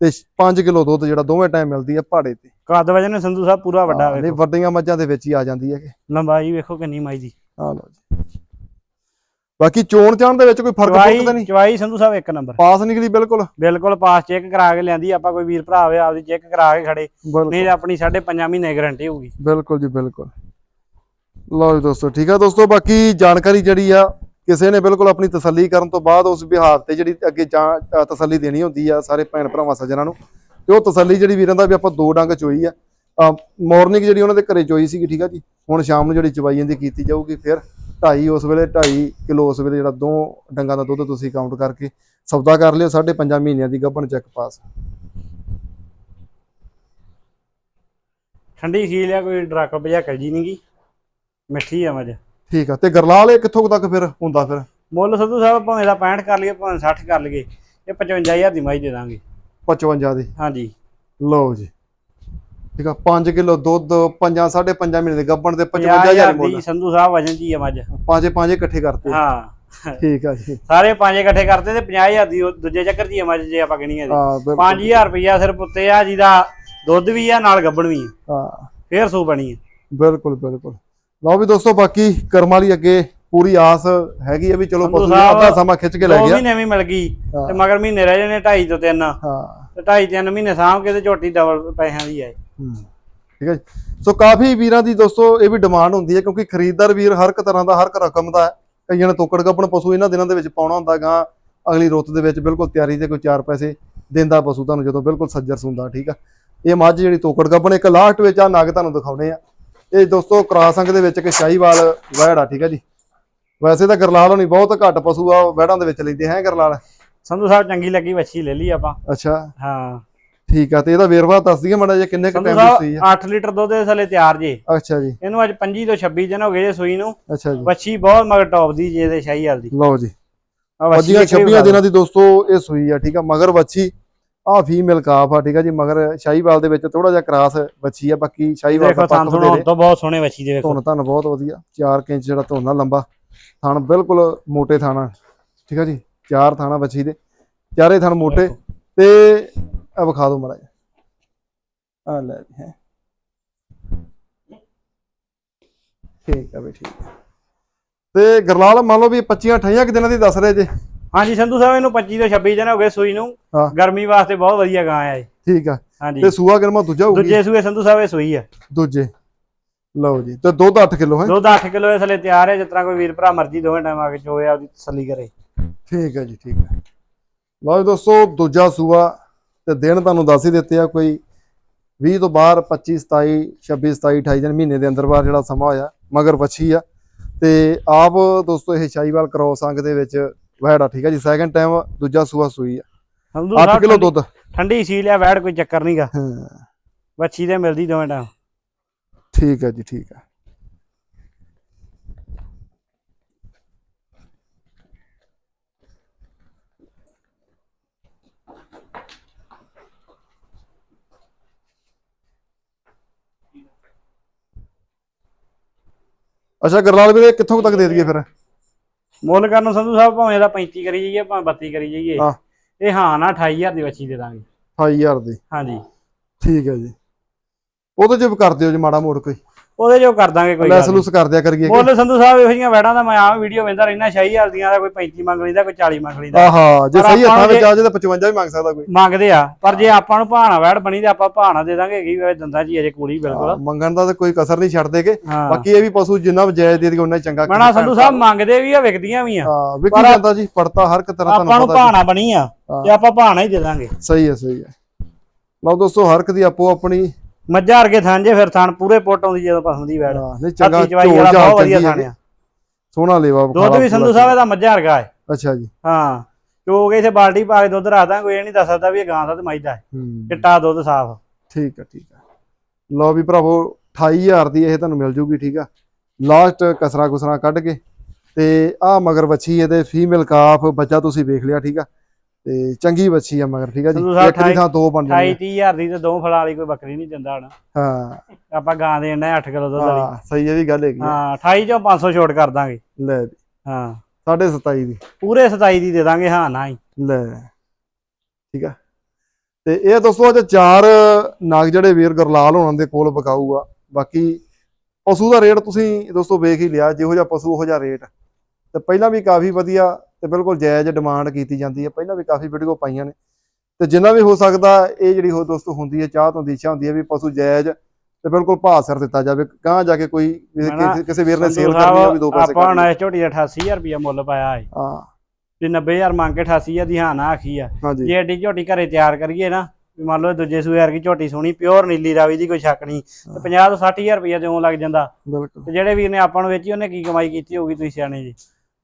Speaker 1: ਤੇ 5 ਕਿਲੋ ਦੁੱਧ ਜਿਹੜਾ ਦੋਵੇਂ ਟਾਈਮ ਮਿਲਦੀ ਆ ਪਹਾੜੇ ਤੇ।
Speaker 2: ਕੱਦ ਵਜਨ ਸੰਧੂ ਸਾਹਿਬ ਪੂਰਾ ਵੱਡਾ
Speaker 1: ਨਹੀਂ ਵੱਡੀਆਂ ਮੱਝਾਂ ਦੇ ਵਿੱਚ ਹੀ ਆ ਜਾਂਦੀ ਹੈ ਕਿ
Speaker 2: ਲੰਬਾਈ ਵੇਖੋ ਕਿੰਨੀ ਮਾਈ ਦੀ।
Speaker 1: ਆ ਲਓ ਜੀ। ਬਾਕੀ ਚੋਣ ਚਾਣ ਦੇ ਵਿੱਚ ਕੋਈ ਫ਼ਰਕ
Speaker 2: ਚਵਾਈ
Speaker 1: ਨਹੀਂ?
Speaker 2: ਚਵਾਈ ਸੰਧੂ ਸਾਹਿਬ ਇੱਕ ਨੰਬਰ।
Speaker 1: ਪਾਸ ਨਿਕਲੀ ਬਿਲਕੁਲ।
Speaker 2: ਬਿਲਕੁਲ ਪਾਸ ਚੈੱਕ ਕਰਾ ਕੇ ਲਿਆਂਦੀ ਆਪਾਂ ਕੋਈ ਵੀਰ ਭਰਾ ਹੋਵੇ ਆਪਦੀ ਚੈੱਕ ਕਰਾ ਕੇ ਖੜੇ। ਨਹੀਂ ਆਪਣੀ 5.5 ਮਹੀਨੇ ਗਾਰੰਟੀ ਹੋਊਗੀ।
Speaker 1: ਬਿਲਕੁਲ ਜੀ ਬਿਲਕੁਲ। ਲਓ ਜੀ ਦੋਸਤੋ ਠੀਕ ਆ ਦੋਸਤੋ ਬਾਕੀ ਜਾਣਕਾਰੀ ਜਿਹੜੀ ਆ ਕਿਸੇ ਨੇ ਬਿਲਕੁਲ ਆਪਣੀ ਤਸੱਲੀ ਕਰਨ ਤੋਂ ਬਾਅਦ ਉਸ ਵਿਹਾਰ ਤੇ ਜਿਹੜੀ ਅੱਗੇ ਤਸੱਲੀ ਦੇਣੀ ਹੁੰਦੀ ਆ ਸਾਰੇ ਭੈਣ ਭਰਾਵਾਂ ਸੱਜਣਾ ਨੂੰ। ਤੇ ਉਹ ਤਸੱਲੀ ਜਿਹੜੀ ਵੀਰਾਂ ਦਾ ਵੀ ਆਪਾਂ ਦੋ ਡੰਗ ਚੋਈ ਆ। ਮਾਰਨਿੰਗ ਜਿਹੜੀ ਉਹਨਾਂ ਦੇ ਘਰੇ ਚੋਈ ਸੀਗੀ ਠੀਕ ਆ ਜੀ ਹੁਣ ਸ਼ਾਮ ਨੂੰ ਜਿਹੜੀ ਚਵਾਈ ਜਾਂਦੀ ਕੀਤੀ ਜਾਊਗੀ ਫਿਰ 2.5 ਉਸ ਵੇਲੇ 2.5 ਕਿਲੋ ਉਸ ਵੇਲੇ ਜਿਹੜਾ ਦੋ ਡੰਗਾਂ ਦਾ ਦੁੱਧ ਤੁਸੀਂ ਕਾਊਂਟ ਕਰਕੇ ਸੌਦਾ ਕਰ ਲਿਓ 5.5 ਮਹੀਨਿਆਂ ਦੀ ਗੱਭਣ ਚੈੱਕ ਪਾਸ।
Speaker 2: ਠੰਡੀ ਖੀਲ ਆ ਕੋਈ ਡਰੱਕ ਭਜਾਕਲ ਜੀ ਨਹੀਂਗੀ। ਮਿੱਠੀ ਆ ਮੱਝ।
Speaker 1: ਠੀਕ ਆ ਤੇ ਗਰਲਾਲ ਇਹ ਕਿੱਥੋਂ ਤੱਕ ਫਿਰ ਹੁੰਦਾ ਫਿਰ?
Speaker 2: ਮੁੱਲ ਸੰਧੂ ਸਾਹਿਬ ਭਾਵੇਂ ਦਾ 65 ਕਰ ਲਈਏ ਭਾਵੇਂ 60 ਕਰ ਲਈਏ ਇਹ 55000 ਦੀ ਮੱਝ ਦੇ ਦਾਂਗੇ।
Speaker 1: 55 ਦੀ।
Speaker 2: ਹਾਂਜੀ।
Speaker 1: ਲਓ ਜੀ। ਠੀਕ ਆ 5 ਕਿਲੋ ਦੁੱਧ 5 5.5 ਮਹੀਨੇ ਦੇ ਗੱਬਣ ਦੇ 55000
Speaker 2: 55000
Speaker 1: ਮੁੱਲ
Speaker 2: ਦੀ ਸੰਧੂ ਸਾਹਿਬ ਵਜਨ ਦੀ ਆ ਮੱਝ।
Speaker 1: ਪੰਜੇ ਪੰਜੇ ਇਕੱਠੇ ਕਰਤੇ।
Speaker 2: ਹਾਂ।
Speaker 1: ਠੀਕ ਆ ਜੀ।
Speaker 2: ਸਾਰੇ ਪੰਜ ਇਕੱਠੇ ਕਰਤੇ ਤੇ 50000 ਦੀ ਦੂਜੇ ਚੱਕਰ ਦੀ ਆ ਮੱਝ ਜੇ ਆਪਾਂ ਗਣੀਏ
Speaker 1: ਬਿਲਕੁਲ।
Speaker 2: 5000 ਰੁਪਇਆ ਸਿਰਫ ਉੱਤੇ ਆ ਜਿਹਦਾ ਦੁੱਧ ਵੀ ਆ ਨਾਲ ਗੱਬਣ ਵੀ ਆ।
Speaker 1: ਹਾਂ।
Speaker 2: ਫੇਰ ਸੂ ਬਣੀ ਆ।
Speaker 1: ਬਿਲਕੁਲ ਬਿਲਕੁਲ। ਲਓ ਵੀ ਦੋਸਤੋ ਬਾਕੀ ਕਰਮ ਵਾਲੀ ਅੱਗੇ ਪੂਰੀ ਆਸ ਹੈਗੀ ਆ ਵੀ ਚਲੋ ਪਸ਼ੂ ਅੱਧਾ ਸਮਾਂ ਖਿੱਚ ਕੇ ਲੈ ਗਿਆ।
Speaker 2: ਮਹੀਨੇ ਵੀ ਮਿਲ ਗਈ। ਤੇ ਮਗਰ ਮਹੀਨੇ ਰਹਿ ਜਾਣੇ 2.5 ਤੋਂ 3
Speaker 1: ਹਾਂ।
Speaker 2: ਤੇ 2.5 3 ਮਹੀਨੇ ਸਾਂਭ ਕੇ ਤੇ ਝੋਟੀ ਡਬਲ ਪੈਸਿਆਂ ਦੀ ਆ
Speaker 1: ਹੂੰ। ਠੀਕ ਹੈ ਜੀ। ਸੋ ਕਾਫੀ ਵੀਰਾਂ ਦੀ ਦੋਸਤੋ ਇਹ ਵੀ ਡਿਮਾਂਡ ਹੁੰਦੀ ਹੈ ਕਿਉਂਕਿ ਖਰੀਦਦਾਰ ਵੀਰ ਹਰ ਇੱਕ ਤਰ੍ਹਾਂ ਦਾ ਹਰ ਇੱਕ ਰਕਮ ਦਾ ਹੈ। ਕਈਆਂ ਨੇ ਤੋਕੜ ਕੱਪਣ ਪਸ਼ੂ ਇਹਨਾਂ ਦਿਨਾਂ ਦੇ ਵਿੱਚ ਪਾਉਣਾ ਹੁੰਦਾ ਗਾ। ਅਗਲੀ ਰੁੱਤ ਦੇ ਵਿੱਚ ਬਿਲਕੁਲ ਤਿਆਰੀ ਤੇ ਕੋਈ 4 ਪੈਸੇ ਦਿੰਦਾ ਪਸ਼ੂ ਤੁਹਾਨੂੰ ਜਦੋਂ ਬਿਲਕੁਲ ਸੱਜਰ ਸੁੰਦਾ ਠੀਕ ਆ। ਇਹ ਮੱਝ ਜਿਹੜੀ ਤੋਕੜ ਕੱਪਣ ਇੱਕ ਲਾਸਟ ਵਿੱਚ ਆ ਨਗ ਤੁਹਾਨੂੰ ਦਿਖਾਉਣੇ ਆ। ਇਹ ਦੋਸਤੋ ਕਰਾਸ ਅੰਗ ਦੇ ਵਿੱਚ ਇੱਕ ਸ਼ਾਹੀਵਾਲ ਵਹਿੜ ਠੀਕ ਆ ਜੀ। ਵੈਸੇ ਤਾਂ ਗਰਲਾਲ ਹੋਣੀ ਬਹੁਤ ਘੱਟ ਪਸ਼ੂ ਆ ਵਹਿੜਾਂ ਦੇ ਵਿੱਚ ਲੈਂਦੇ ਹੈ ਗਰਲਾਲ?
Speaker 2: ਸੰਧੂ ਸਾਹਿਬ ਚੰਗੀ ਲੱਗੀ ਵੱਛੀ ਲੈ ਲਈ ਆਪਾਂ।
Speaker 1: ਅੱਛਾ।
Speaker 2: ਹਾਂ।
Speaker 1: ਠੀਕ ਆ ਤੇ ਇਹਦਾ ਵੇਰਵਾ ਦੱਸ ਦਈਏ ਮਾੜਾ ਜਿਹਾ ਕਿੰਨੇ ਕੁ ਟਾਈਮ ਦੀ ਸੂਈ ਆ?
Speaker 2: ਸਾਹਿਬ 8 ਲੀਟਰ ਦੁੱਧ ਦੇ ਥਲੇ ਤਿਆਰ ਜੇ।
Speaker 1: ਅੱਛਾ ਜੀ।
Speaker 2: ਇਹਨੂੰ ਅੱਜ 25 ਤੋਂ 26 ਦਿਨ ਹੋ ਗਏ ਜੇ ਸੂਈ ਨੂੰ।
Speaker 1: ਅੱਛਾ ਜੀ।
Speaker 2: ਵੱਛੀ ਬਹੁਤ ਮਗਰ ਟੌਪ ਦੀ ਜੇ ਦੇ ਸ਼ਾਹੀ ਵਾਲ ਦੀ।
Speaker 1: ਲਓ ਜੀ। ਵੱਜੀਆਂ
Speaker 2: ਦੇਖੋ
Speaker 1: 26 ਦਿਨਾਂ ਦੀ ਦੋਸਤੋ ਇਹ ਸੂਈ ਆ ਠੀਕ ਆ। ਮਗਰ ਵੱਛੀ ਆ ਫੀਮੇਲ ਕਾਫ ਆ ਠੀਕ ਆ ਜੀ। ਮਗਰ ਸ਼ਾਹੀਵਾਲ ਦੇ ਵਿੱਚ ਥੋੜਾ ਜਿਹਾ ਕਰਾਸ ਵੱਛੀ ਆ ਬਾਕੀ ਸ਼ਾਹੀਵਾਲ
Speaker 2: ਦੇਖੋ
Speaker 1: ਦਾ ਪੱਖ ਵਧੇਰੇ
Speaker 2: ਤੋਂ ਬਹੁਤ ਸੋਹਣੇ ਵੱਛੀ ਦੇ ਵੇਖੋ
Speaker 1: ਧਨ ਬਹੁਤ ਵਧੀਆ। 4 ਇੰਚ ਜਿਹੜਾ ਧੁਨਾ ਲੰਬਾ। ਥਣ ਬਿਲਕੁਲ ਮੋਟੇ ਥਾਣਾ ਠੀਕ ਆ ਜੀ। ਚਾਰ ਥਾਣਾ ਵੱਛੀ ਦੇ। ਚਾਰੇ ਥਣ ਮੋਟੇ। ਤੇ ਆ ਵਿਖਾ ਦਿਓ ਮਾੜਾ ਆ ਲੈ ਜੀ ਹੈ। ਠੀਕ ਆ ਵੀ ਠੀਕ ਆ। ਤੇ ਗਰਲਾਲ ਮੰਨ ਲਓ ਵੀ 25 28 ਕਿ ਦਿਨਾਂ ਦੀ ਦੱਸ ਰਹੇ ਜੇ।
Speaker 2: ਹਾਂਜੀ ਸੰਧੂ ਸਾਹਿਬ ਇਹਨੂੰ 25 ਤੋਂ 26 ਦਿਨ ਹੋ ਗਏ ਸੂਈ ਨੂੰ।
Speaker 1: ਹਾਂ।
Speaker 2: ਗਰਮੀ ਵਾਸਤੇ ਬਹੁਤ ਵਧੀਆ ਗਾਂ ਆ ਇਹ।
Speaker 1: ਠੀਕ ਆ।
Speaker 2: ਹਾਂਜੀ।
Speaker 1: ਤੇ ਸੂਆ ਗਰਮਾ ਦੂਜਾ ਹੋਊਗੀ?
Speaker 2: ਦੂਜੇ ਸੂਏ ਸੰਧੂ ਸਾਹਿਬ ਇਹ ਸੂਈ ਆ।
Speaker 1: ਦੂਜੇ। ਲਓ ਜੀ ਤੇ ਦੁੱਧ 8 ਕਿਲੋ ਹੈ।
Speaker 2: ਦੁੱਧ 8 ਕਿਲੋ ਇਸ ਲਈ ਤਿਆਰ ਹੈ ਜਿਸ ਤਰ੍ਹਾਂ ਕੋਈ ਵੀਰ ਭਰਾ ਮਰਜ਼ੀ ਦੋਵੇਂ ਟਾਈਮ ਆ ਕੇ ਚੋਏ ਆਪਦੀ ਤਸੱਲੀ ਕਰੇ।
Speaker 1: ਠੀਕ ਹੈ ਜੀ ਠੀਕ ਹੈ ਲਓ ਜੀ ਦੋਸਤੋ ਦੂਜਾ ਸੂਆ ਤੇ ਦਿਨ ਤੁਹਾਨੂੰ ਦੱਸ ਹੀ ਦਿੱਤੇ ਆ ਕੋਈ 20 ਤੋਂ ਬਾਹਰ 25 27 26 27 28 ਦਿਨ ਮਹੀਨੇ ਦੇ ਅੰਦਰ ਬਾਹਰ ਜਿਹੜਾ ਸਮਾਂ ਹੋਇਆ ਮਗਰ ਵੱਛੀ ਆ। ਤੇ ਆਪ ਦੋਸਤੋ ਇਹ ਸ਼ਾਹੀਵਾਲ ਕ੍ਰੋਸ ਅੰਗ ਦੇ ਵਿੱਚ ਵਹਿੜਾ ਠੀਕ ਹੈ ਜੀ? ਸੈਕੰਡ ਟਾਈਮ ਦੂਜਾ ਸੂਆ ਸੂਈ ਆ।
Speaker 2: ਸੰਧੂ
Speaker 1: 8
Speaker 2: ਸਾਹਿਬ
Speaker 1: ਕਿਲੋ ਦੁੱਧ।
Speaker 2: ਠੰਡੀ ਸੀ ਲਿਆ ਵੈੜ ਕੋਈ ਚੱਕਰ ਨਹੀਂਗਾ ਵੱਛੀ ਤੇ ਮਿਲਦੀ ਦੋਵੇਂ ਟਾਈਮ।
Speaker 1: ਠੀਕ ਹੈ ਜੀ ਠੀਕ ਹੈ ਅੱਛਾ ਗਰਲਾਲ ਵੀਰੇ ਕਿੱਥੋਂ ਤੱਕ ਦੇ ਦਈਏ ਫਿਰ?
Speaker 2: ਮੁੱਲ ਕਰਨ ਨੂੰ ਸੰਧੂ ਸਾਹਿਬ ਭਾਵੇਂ ਇਹਦਾ 35 ਕਰੀ ਜਾਈਏ ਭਾਵੇਂ 32 ਕਰੀ ਜਾਈਏ।
Speaker 1: ਹਾਂ।
Speaker 2: ਇਹ ਹਾਂ ਨਾ 28000 ਦੀ ਵੱਛੀ ਦੇ ਦਾਂਗੇ।
Speaker 1: 28000 ਦੀ।
Speaker 2: ਹਾਂਜੀ।
Speaker 1: ਠੀਕ ਹੈ ਜੀ। ਉਹਦੇ ਜੇ ਕਰ ਦਿਓ ਜੀ ਮਾੜਾ ਮੋੜ ਕੋਈ।
Speaker 2: ਉਹਦੇ ਜੋ ਕਰ ਦਾਂਗੇ ਕੋਈ
Speaker 1: ਲੈਸ। ਲੂਸ ਕਰ ਦਿਆ ਕਰੀਏ
Speaker 2: ਮੁੱਲ ਸੰਧੂ ਸਾਹਿਬ ਇਹੋ ਜਿਹੀਆਂ ਵੈੜਾਂ ਦਾ ਮੈਂ ਆਮ ਵੀਡੀਓ ਵੇਂਦਾ ਰਹਿਣਾ 26000 ਦੀਆਂ ਦਾ ਕੋਈ 35 ਮੰਗ ਲੈਂਦਾ ਕੋਈ 40 ਮੰਗ ਲੈਂਦਾ
Speaker 1: ਆਹਾ ਜੇ ਸਹੀ ਹੱਥਾਂ ਵਿੱਚ ਆ ਜੇ ਤਾਂ 55 ਵੀ ਮੰਗ ਸਕਦਾ ਕੋਈ।
Speaker 2: ਮੰਗਦੇ ਆ ਪਰ ਜੇ ਆਪਾਂ ਨੂੰ ਭਾਣਾ ਵੈੜ ਬਣੀ ਤੇ ਆਪਾਂ ਭਾਣਾ ਦੇ ਦਾਂਗੇ ਹੈਗੀ ਵੇ ਦੰਦਾਂ ਜੀ ਅਜੇ ਕੁੜੀ ਬਿਲਕੁਲ।
Speaker 1: ਮੰਗਣ ਦਾ ਤਾਂ ਕੋਈ ਕਸਰ ਨਹੀਂ ਛੱਡ ਦੇਗੇ
Speaker 2: ਹਾਂ।
Speaker 1: ਬਾਕੀ ਇਹ ਵੀ ਪਸ਼ੂ ਜਿੰਨਾ ਜਾਇਜ਼ ਦੇ ਦੇ ਉਹਨਾਂ ਚੰਗਾ
Speaker 2: ਮੈਂ ਸੰਧੂ ਸਾਹਿਬ ਮੰਗਦੇ ਵੀ ਆ ਵਿਕਦੀਆਂ ਵੀ ਆ।
Speaker 1: ਹਾਂ ਵਿਕੀ ਜਾਂਦਾ ਜੀ ਪੜਤਾ ਹਰ ਇੱਕ ਤਰ੍ਹਾਂ
Speaker 2: ਆਪਾਂ ਨੂੰ ਭਾਣਾ ਬਣੀ ਆ। ਤੇ ਆਪਾਂ ਭਾਣਾ ਹੀ ਦੇ ਦਾਂਗੇ।
Speaker 1: ਸਹੀ ਹੈ ਸਹੀ ਹੈ। ਲਓ ਦੋਸਤੋ ਹਰ ਇੱਕ ਦੀ ਆਪੋ ਆਪਣੀ
Speaker 2: ਮੱਝਾਂ ਵਰਗੇ ਥਾਂ ਜੇ ਫਿਰ ਥਾਣ ਪੂਰੇ ਪੁੱਟ ਆਉਂਦੀ ਜਦੋਂ ਪਸੰਦ ਵੈੜ।
Speaker 1: ਹਾਂ, ਨਹੀਂ ਚੰਗਾ
Speaker 2: ਚਵਾਈ ਵਾਲਾ ਬਹੁਤ ਵਧੀਆ। ਥਾਣ ਆ।
Speaker 1: ਸੋਹਣਾ ਲੇਵਾ
Speaker 2: ਦੁੱਧ ਵੀ ਸੰਧੂ ਸਾਹਿਬ ਇਹਦਾ ਮੱਝਾਂ ਵਰਗਾ ਹੈ।
Speaker 1: ਅੱਛਾ ਜੀ।
Speaker 2: ਹਾਂ ਕਿਉਂਕਿ ਇਥੇ ਬਾਲਟੀ ਪਾ ਕੇ ਦੁੱਧ ਰੱਖਦਾ ਕੋਈ ਇਹ ਨਹੀਂ ਦੱਸ ਸਕਦਾ ਵੀ ਇਹ ਗਾਂ ਦਾ ਤੇ ਮੱਝ ਦਾ ਹੈ।
Speaker 1: ਹੂੰ,
Speaker 2: ਚਿੱਟਾ ਦੁੱਧ ਸਾਫ਼।
Speaker 1: ਠੀਕ ਹੈ ਠੀਕ ਹੈ ਲਓ ਵੀ ਭਰਾਵੋ 28000 ਦੀ ਇਹ ਤੁਹਾਨੂੰ ਮਿਲ ਜੂਗੀ ਠੀਕ ਆ। ਲਾਸਟ ਕਸਰਾ ਕੁਸਰਾ ਕੱਢ ਕੇ ਤੇ ਆ ਮਗਰ ਬੱਚੀ ਇਹਦੇ ਫੀਮੇਲ ਕਾਫ ਬੱਚਾ ਤੁਸੀਂ ਵੇਖ ਲਿਆ ਠੀਕ ਆ। ਤੇ ਚੰਗੀ ਬੱਚੀ ਆ ਮਗਰ ਠੀਕ ਆ ਜੀ? ਇੱਕ ਦੀ ਥਾਂ ਦੋ ਬਣ
Speaker 2: 28
Speaker 1: ਜਾਣਗੇ
Speaker 2: 30000 ਦੀ ਤੇ ਦੋ ਫਲਾਂ ਵਾਲੀ ਕੋਈ ਬੱਕਰੀ ਨਹੀਂ ਦਿੰਦਾ ਹਣ।
Speaker 1: ਹਾਂ।
Speaker 2: ਆਪਾਂ ਗਾਂ ਦੇ ਇੰਨਾ 8 ਕਿਲੋ ਦੁੱਧ ਵਾਲੀ।
Speaker 1: ਹਾਂ ਸਹੀ ਇਹ ਵੀ ਗੱਲ ਹੈਗੀ।
Speaker 2: ਹਾਂ 28 ਚੋਂ 500 ਛੋਟ ਕਰ ਦਾਂਗੇ।
Speaker 1: ਲੈ ਵੀ।
Speaker 2: ਹਾਂ।
Speaker 1: 27.5 ਦੀ।
Speaker 2: ਪੂਰੇ 27 ਦੀ ਦੇ ਦਾਂਗੇ ਹਾਂ ਨਾ ਹੀ।
Speaker 1: ਲੈ। ਠੀਕ ਆ। ਤੇ ਇਹ ਦੋਸਤੋ ਅੱਜ ਚਾਰ ਨਾਗ ਜਿਹੜੇ ਵੀਰ ਗਰਲਾਲ ਹੋਣਾਂ ਦੇ ਕੋਲ ਬਕਾਊ ਆ ਬਾਕੀ ਪਸ਼ੂ ਦਾ ਰੇਟ ਤੁਸੀਂ ਦੋਸਤੋ ਵੇਖ ਹੀ ਲਿਆ ਜਿਹੋ ਜਿਹਾ ਪਸ਼ੂ ਉਹੋ ਜਿਹਾ ਰੇਟ। ਤੇ ਪਹਿਲਾਂ ਵੀ ਕਾਫੀ ਵਧੀਆ ਤੇ ਬਿਲਕੁਲ ਜਾਇਜ਼ ਡਿਮਾਂਡ ਕੀਤੀ ਜਾਂਦੀ ਹੈ। ਪਹਿਲਾਂ ਵੀ ਕਾਫੀ ਵੀਡੀਓ ਪਾਈਆਂ ਨੇ। ਤੇ ਜਿੰਨਾ ਵੀ ਹੋ ਸਕਦਾ ਇਹ ਜਿਹੜੀ ਹੋ ਦੋਸਤੋ ਹੁੰਦੀ ਹੈ ਚਾਹ ਤੋਂ ਦੀ ਇੱਛਾ ਹੁੰਦੀ ਹੈ ਵੀ ਪਸ਼ੂ ਜਾਇਜ਼ ਤੇ ਬਿਲਕੁਲ ਭਾਅ ਸਿਰ ਦਿੱਤਾ ਜਾਵੇ। ਗਾਂ ਜਾ ਕੇ ਕੋਈ ਕਿਸੇ- ਵੀਰ ਨੇ ਸੇਲ ਕਰਨੀ ਆ ਵੀ ਦੋ ਪੈਸੇ
Speaker 2: ਆਪਾਂ ਹੁਣ। ਇਸ ਝੋਟੀ ਦਾ 88000 ਰੁਪਇਆ ਮੁੱਲ ਪਾਇਆ ਹੈ।
Speaker 1: ਹਾਂ
Speaker 2: ਤੇ 90000 ਮੰਗ ਕੇ 88000 ਦੀ ਹਾਂ ਨਾ ਆਖੀ ਆ। ਜੇ ਐਡੀ ਝੋਟੀ ਘਰੇ ਤਿਆਰ ਕਰੀਏ ਨਾ ਵੀ ਮੰਨ ਲਓ ਦੂਜੇ ਸੂਏ ਵਰਗੀ ਝੋਟੀ ਸੋਹਣੀ ਪਿਓਰ ਨੀਲੀ ਰਾਵੀ ਦੀ ਕੋਈ ਸ਼ੱਕ ਨਹੀਂ ਤੇ 50 ਤੋਂ 60000 ਰੁਪਇਆ ਤੇ ਉਹ ਲੱਗ ਜਾਂਦਾ।
Speaker 1: ਬਿਲਕੁਲ।
Speaker 2: ਤੇ ਜਿਹੜੇ ਵੀਰ ਨੇ ਆਪਾਂ ਨੂੰ ਵੇਚੀ ਉਹਨੇ ਕੀ ਕਮਾਈ ਕੀਤੀ ਹੋਊਗੀ ਤੁਸੀਂ ਸਿਆਣੇ ਜੀ?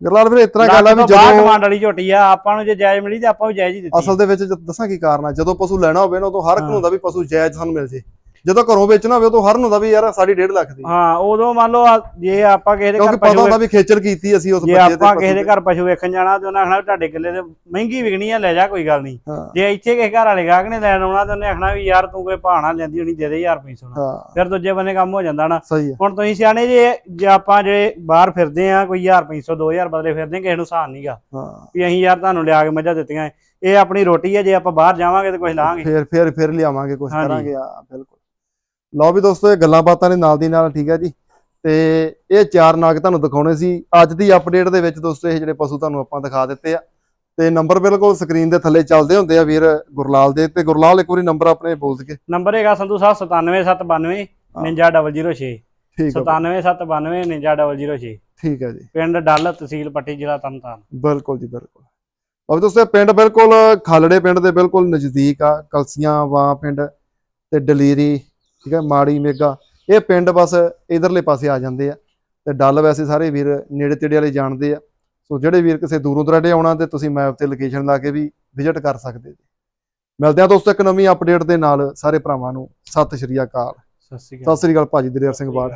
Speaker 1: ਗਰਲਾਲ ਵੀਰ ਇਤਨਾ ਗੱਲ ਆ ਵੀ ਜਦੋਂ
Speaker 2: ਡਿਮਾਂਡ ਵਾਲੀ ਝੋਟੀ ਆ ਆਪਾਂ ਨੂੰ ਜੇ ਜਾਇਜ਼ ਮਿਲੀ ਤੇ ਆਪਾਂ ਵੀ ਜਾਇਜ਼ ਹੀ ਦਿੱਤੀ।
Speaker 1: ਅਸਲ ਦੇ ਵਿੱਚ ਦੱਸਾਂ ਕੀ ਕਾਰਨ ਆ? ਜਦੋਂ ਪਸ਼ੂ ਲੈਣਾ ਹੋਵੇ ਨਾ ਉਦੋਂ ਹਰ ਇੱਕ ਨੂੰ। ਹੁੰਦਾ ਵੀ ਪਸ਼ੂ ਜਾਇਜ਼ ਸਾਨੂੰ ਮਿਲ ਜੇ। ਜਦੋਂ ਘਰੋਂ ਵੇਚਣਾ ਹੋਵੇ ਉਦੋਂ ਹਰ ਨੂੰ ਹੁੰਦਾ ਵੀ ਯਾਰ ਸਾਡੀ 1.5 ਲੱਖ ਦੀ।
Speaker 2: ਹਾਂ ਉਦੋਂ ਮੰਨ ਲਓ ਆ- ਜੇ ਆਪਾਂ ਕਿਸੇ ਦੇ
Speaker 1: ਕਿਉਂਕਿ
Speaker 2: ਘਰ
Speaker 1: ਪਤਾ
Speaker 2: ਪਸ਼ੂ
Speaker 1: ਹੁੰਦਾ ਵੀ ਖੇਚਲ ਕੀਤੀ ਅਸੀਂ ਉਸ
Speaker 2: ਜੇ
Speaker 1: ਬੱਚੇ
Speaker 2: ਆਪਾਂ ਕਿਸੇ ਦੇ। ਘਰ ਪਸ਼ੂ ਵੇਖਣ ਜਾਣਾ ਤੇ ਉਹਨੇ ਆਖਣਾ ਵੀ ਤੁਹਾਡੇ ਕਿੱਲੇ ਤੇ ਮਹਿੰਗੀ ਵਿਕਣੀ ਆ ਲੈ ਜਾ ਕੋਈ ਗੱਲ ਨਹੀਂ।
Speaker 1: ਹਾਂ।
Speaker 2: ਜੇ ਇੱਥੇ ਕਿਸੇ ਘਰ ਵਾਲੇ ਗਾਹਕ ਨੇ ਲੈਣ ਆਉਣਾ ਤੇ ਉਹਨੇ ਆਖਣਾ ਵੀ ਯਾਰ ਤੂੰ ਕੋਈ ਭਾਣਾ ਲੈਂਦੀ ਹੋਣੀ ਦੇ ਦੇ ਯਾਰ ਰੁਪਏ ਸੋਨਾ।
Speaker 1: ਹਾਂ।
Speaker 2: ਫਿਰ ਦੂਜੇ ਬੰਨੇ ਕੰਮ ਹੋ ਜਾਂਦਾ ਨਾ।
Speaker 1: ਸਹੀ ਹੈ
Speaker 2: ਹੁਣ ਤੁਸੀਂ ਸਿਆਣੇ ਜੇ ਜੇ ਆਪਾਂ ਜੇ ਬਾਹਰ ਫਿਰਦੇ ਆ ਕੋਈ 1500 2000 ਬਦਲੇ ਫਿਰਦੇ ਕਿਸੇ ਨੂੰ ਸਾਨ ਨਹੀਂਗਾ।
Speaker 1: ਹਾਂ।
Speaker 2: ਵੀ ਅਸੀਂ ਯਾਰ ਤੁਹਾਨੂੰ ਲਿਆ ਕੇ ਮੱਝਾਂ ਦਿੱਤੀਆਂ ਇਹ ਆਪਣੀ ਰੋਟੀ ਹੈ ਜੇ ਆਪਾਂ ਬਾਹਰ ਜਾਵਾਂਗੇ ਤੇ ਕੁਝ ਲਾਂਗੇ।
Speaker 1: ਫੇਰ ਫੇਰ ਫੇਰ ਲਿਆਵਾਂਗੇ ਕੁਝ
Speaker 2: ਹਾਂਜੀ।
Speaker 1: ਕਰਾਂਗੇ ਆ ਬਿਲਕੁਲ। ਲਓ ਵੀ ਦੋਸਤੋ ਇਹ ਗੱਲਾਂ ਬਾਤਾਂ ਨੇ ਨਾਲ ਦੀ ਨਾਲ ਠੀਕ ਹੈ ਜੀ। ਤੇ ਇਹ ਚਾਰ ਨਾਗ ਤੁਹਾਨੂੰ ਦਿਖਾਉਣੇ ਸੀ। ਅੱਜ ਦੀ ਅਪਡੇਟ ਦੇ ਵਿੱਚ ਦੋਸਤੋ ਇਹ ਜਿਹੜੇ ਪਸ਼ੂ ਤੁਹਾਨੂੰ ਆਪਾਂ ਦਿਖਾ ਦਿੱਤੇ ਆ। ਤੇ ਨੰਬਰ ਬਿਲਕੁਲ ਸਕਰੀਨ ਦੇ ਥੱਲੇ ਚੱਲਦੇ ਹੁੰਦੇ ਆ ਵੀਰ ਗੁਰਲਾਲ ਦੇ। ਤੇ ਗੁਰਲਾਲ ਇੱਕ ਵਾਰੀ ਨੰਬਰ ਆਪਣੇ ਬੋਲ ਸਕੇ
Speaker 2: ਨੰਬਰ ਹੈਗਾ ਸੰਧੂ ਸਾਹਿਬ 97792 99006
Speaker 1: ਠੀਕ ਹੈ
Speaker 2: 97792 99006
Speaker 1: ਠੀਕ ਹੈ ਜੀ।
Speaker 2: ਪਿੰਡ ਡੱਲ ਤਹਿਸੀਲ ਪੱਟੀ ਜ਼ਿਲ੍ਹਾ ਤਰਨਤਾਰਨ।
Speaker 1: ਬਿਲਕੁਲ ਜੀ ਬਿਲਕੁਲ। ਅਬ ਦੋਸਤੋ ਇਹ ਪਿੰਡ ਬਿਲਕੁਲ ਖਾਲੜੇ ਪਿੰਡ ਦੇ ਬਿਲਕੁਲ ਨਜ਼ਦੀਕ ਆ। ਕਲਸੀਆਂ ਵਾਂ ਪਿੰਡ ਤੇ ਡਲੀਰੀ ਠੀਕ ਹੈ ਮਾੜੀ ਮੇਗਾ। ਇਹ ਪਿੰਡ ਬਸ ਇਧਰਲੇ ਪਾਸੇ ਆ ਜਾਂਦੇ ਆ। ਤੇ ਡੱਲ ਵੈਸੇ ਸਾਰੇ ਵੀਰ ਨੇੜੇ ਤੇੜੇ ਵਾਲੇ ਜਾਣਦੇ ਆ। ਸੋ ਜਿਹੜੇ ਵੀਰ ਕਿਸੇ ਦੂਰੋਂ ਦਰਾਡੇ ਆਉਣਾ ਤੇ ਤੁਸੀਂ ਮੈਪ ਤੇ ਲੋਕੇਸ਼ਨ ਲਾ ਕੇ ਵੀ ਵਿਜ਼ਿਟ ਕਰ ਸਕਦੇ ਜੀ। ਮਿਲਦੇ ਆ ਦੋਸਤੋ ਇੱਕ ਨਵੀਂ ਅਪਡੇਟ ਦੇ ਨਾਲ ਸਾਰੇ ਭਰਾਵਾਂ ਨੂੰ ਸਤਿ ਸ਼੍ਰੀ ਅਕਾਲ।
Speaker 2: ਸਤਿ ਸ਼੍ਰੀ ਅਕਾਲ।
Speaker 1: ਸਤਿ ਸ਼੍ਰੀ ਅਕਾਲ ਭਾਜੀ ਦਲੇਰ ਸਿੰਘ ਬਾੜ